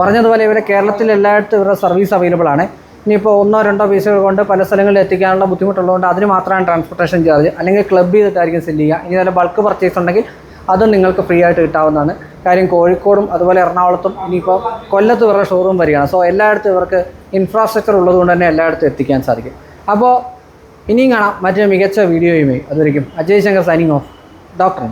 A: പറഞ്ഞതുപോലെ ഇവരെ കേരളത്തിൽ എല്ലായിടത്തും ഇവരുടെ സർവീസ് അവൈലബിൾ ആണ്. ഇനിയിപ്പോൾ ഒന്നോ രണ്ടോ പീസുകൾ കൊണ്ട് പല സ്ഥലങ്ങളിൽ എത്തിക്കാനുള്ള ബുദ്ധിമുട്ടുള്ളതുകൊണ്ട് അതിന് മാത്രമാണ് ട്രാൻസ്പോർട്ടേഷൻ ചാർജ് അല്ലെങ്കിൽ ക്ലബ് ചെയ്തിട്ടായിരിക്കും സെല്ല് ചെയ്യുക. ഇനി നല്ല ബൾക്ക് പർച്ചേസ് ഉണ്ടെങ്കിൽ അതും നിങ്ങൾക്ക് ഫ്രീ ആയിട്ട് കിട്ടാവുന്നതാണ്. കാര്യം കോഴിക്കോടും അതുപോലെ എറണാകുളത്തും ഇനിയിപ്പോൾ കൊല്ലത്ത് ഇവരുടെ ഷോറൂം വരികയാണ്. സോ എല്ലായിടത്തും ഇവർക്ക് ഇൻഫ്രാസ്ട്രക്ചർ ഉള്ളതുകൊണ്ട് തന്നെ എല്ലായിടത്തും എത്തിക്കാൻ സാധിക്കും. അപ്പോൾ ഇനിയും കാണാം. മറ്റൊരു മികച്ച വീഡിയോയുമായി അതൊരിക്കും Ajay Shankar signing off doctor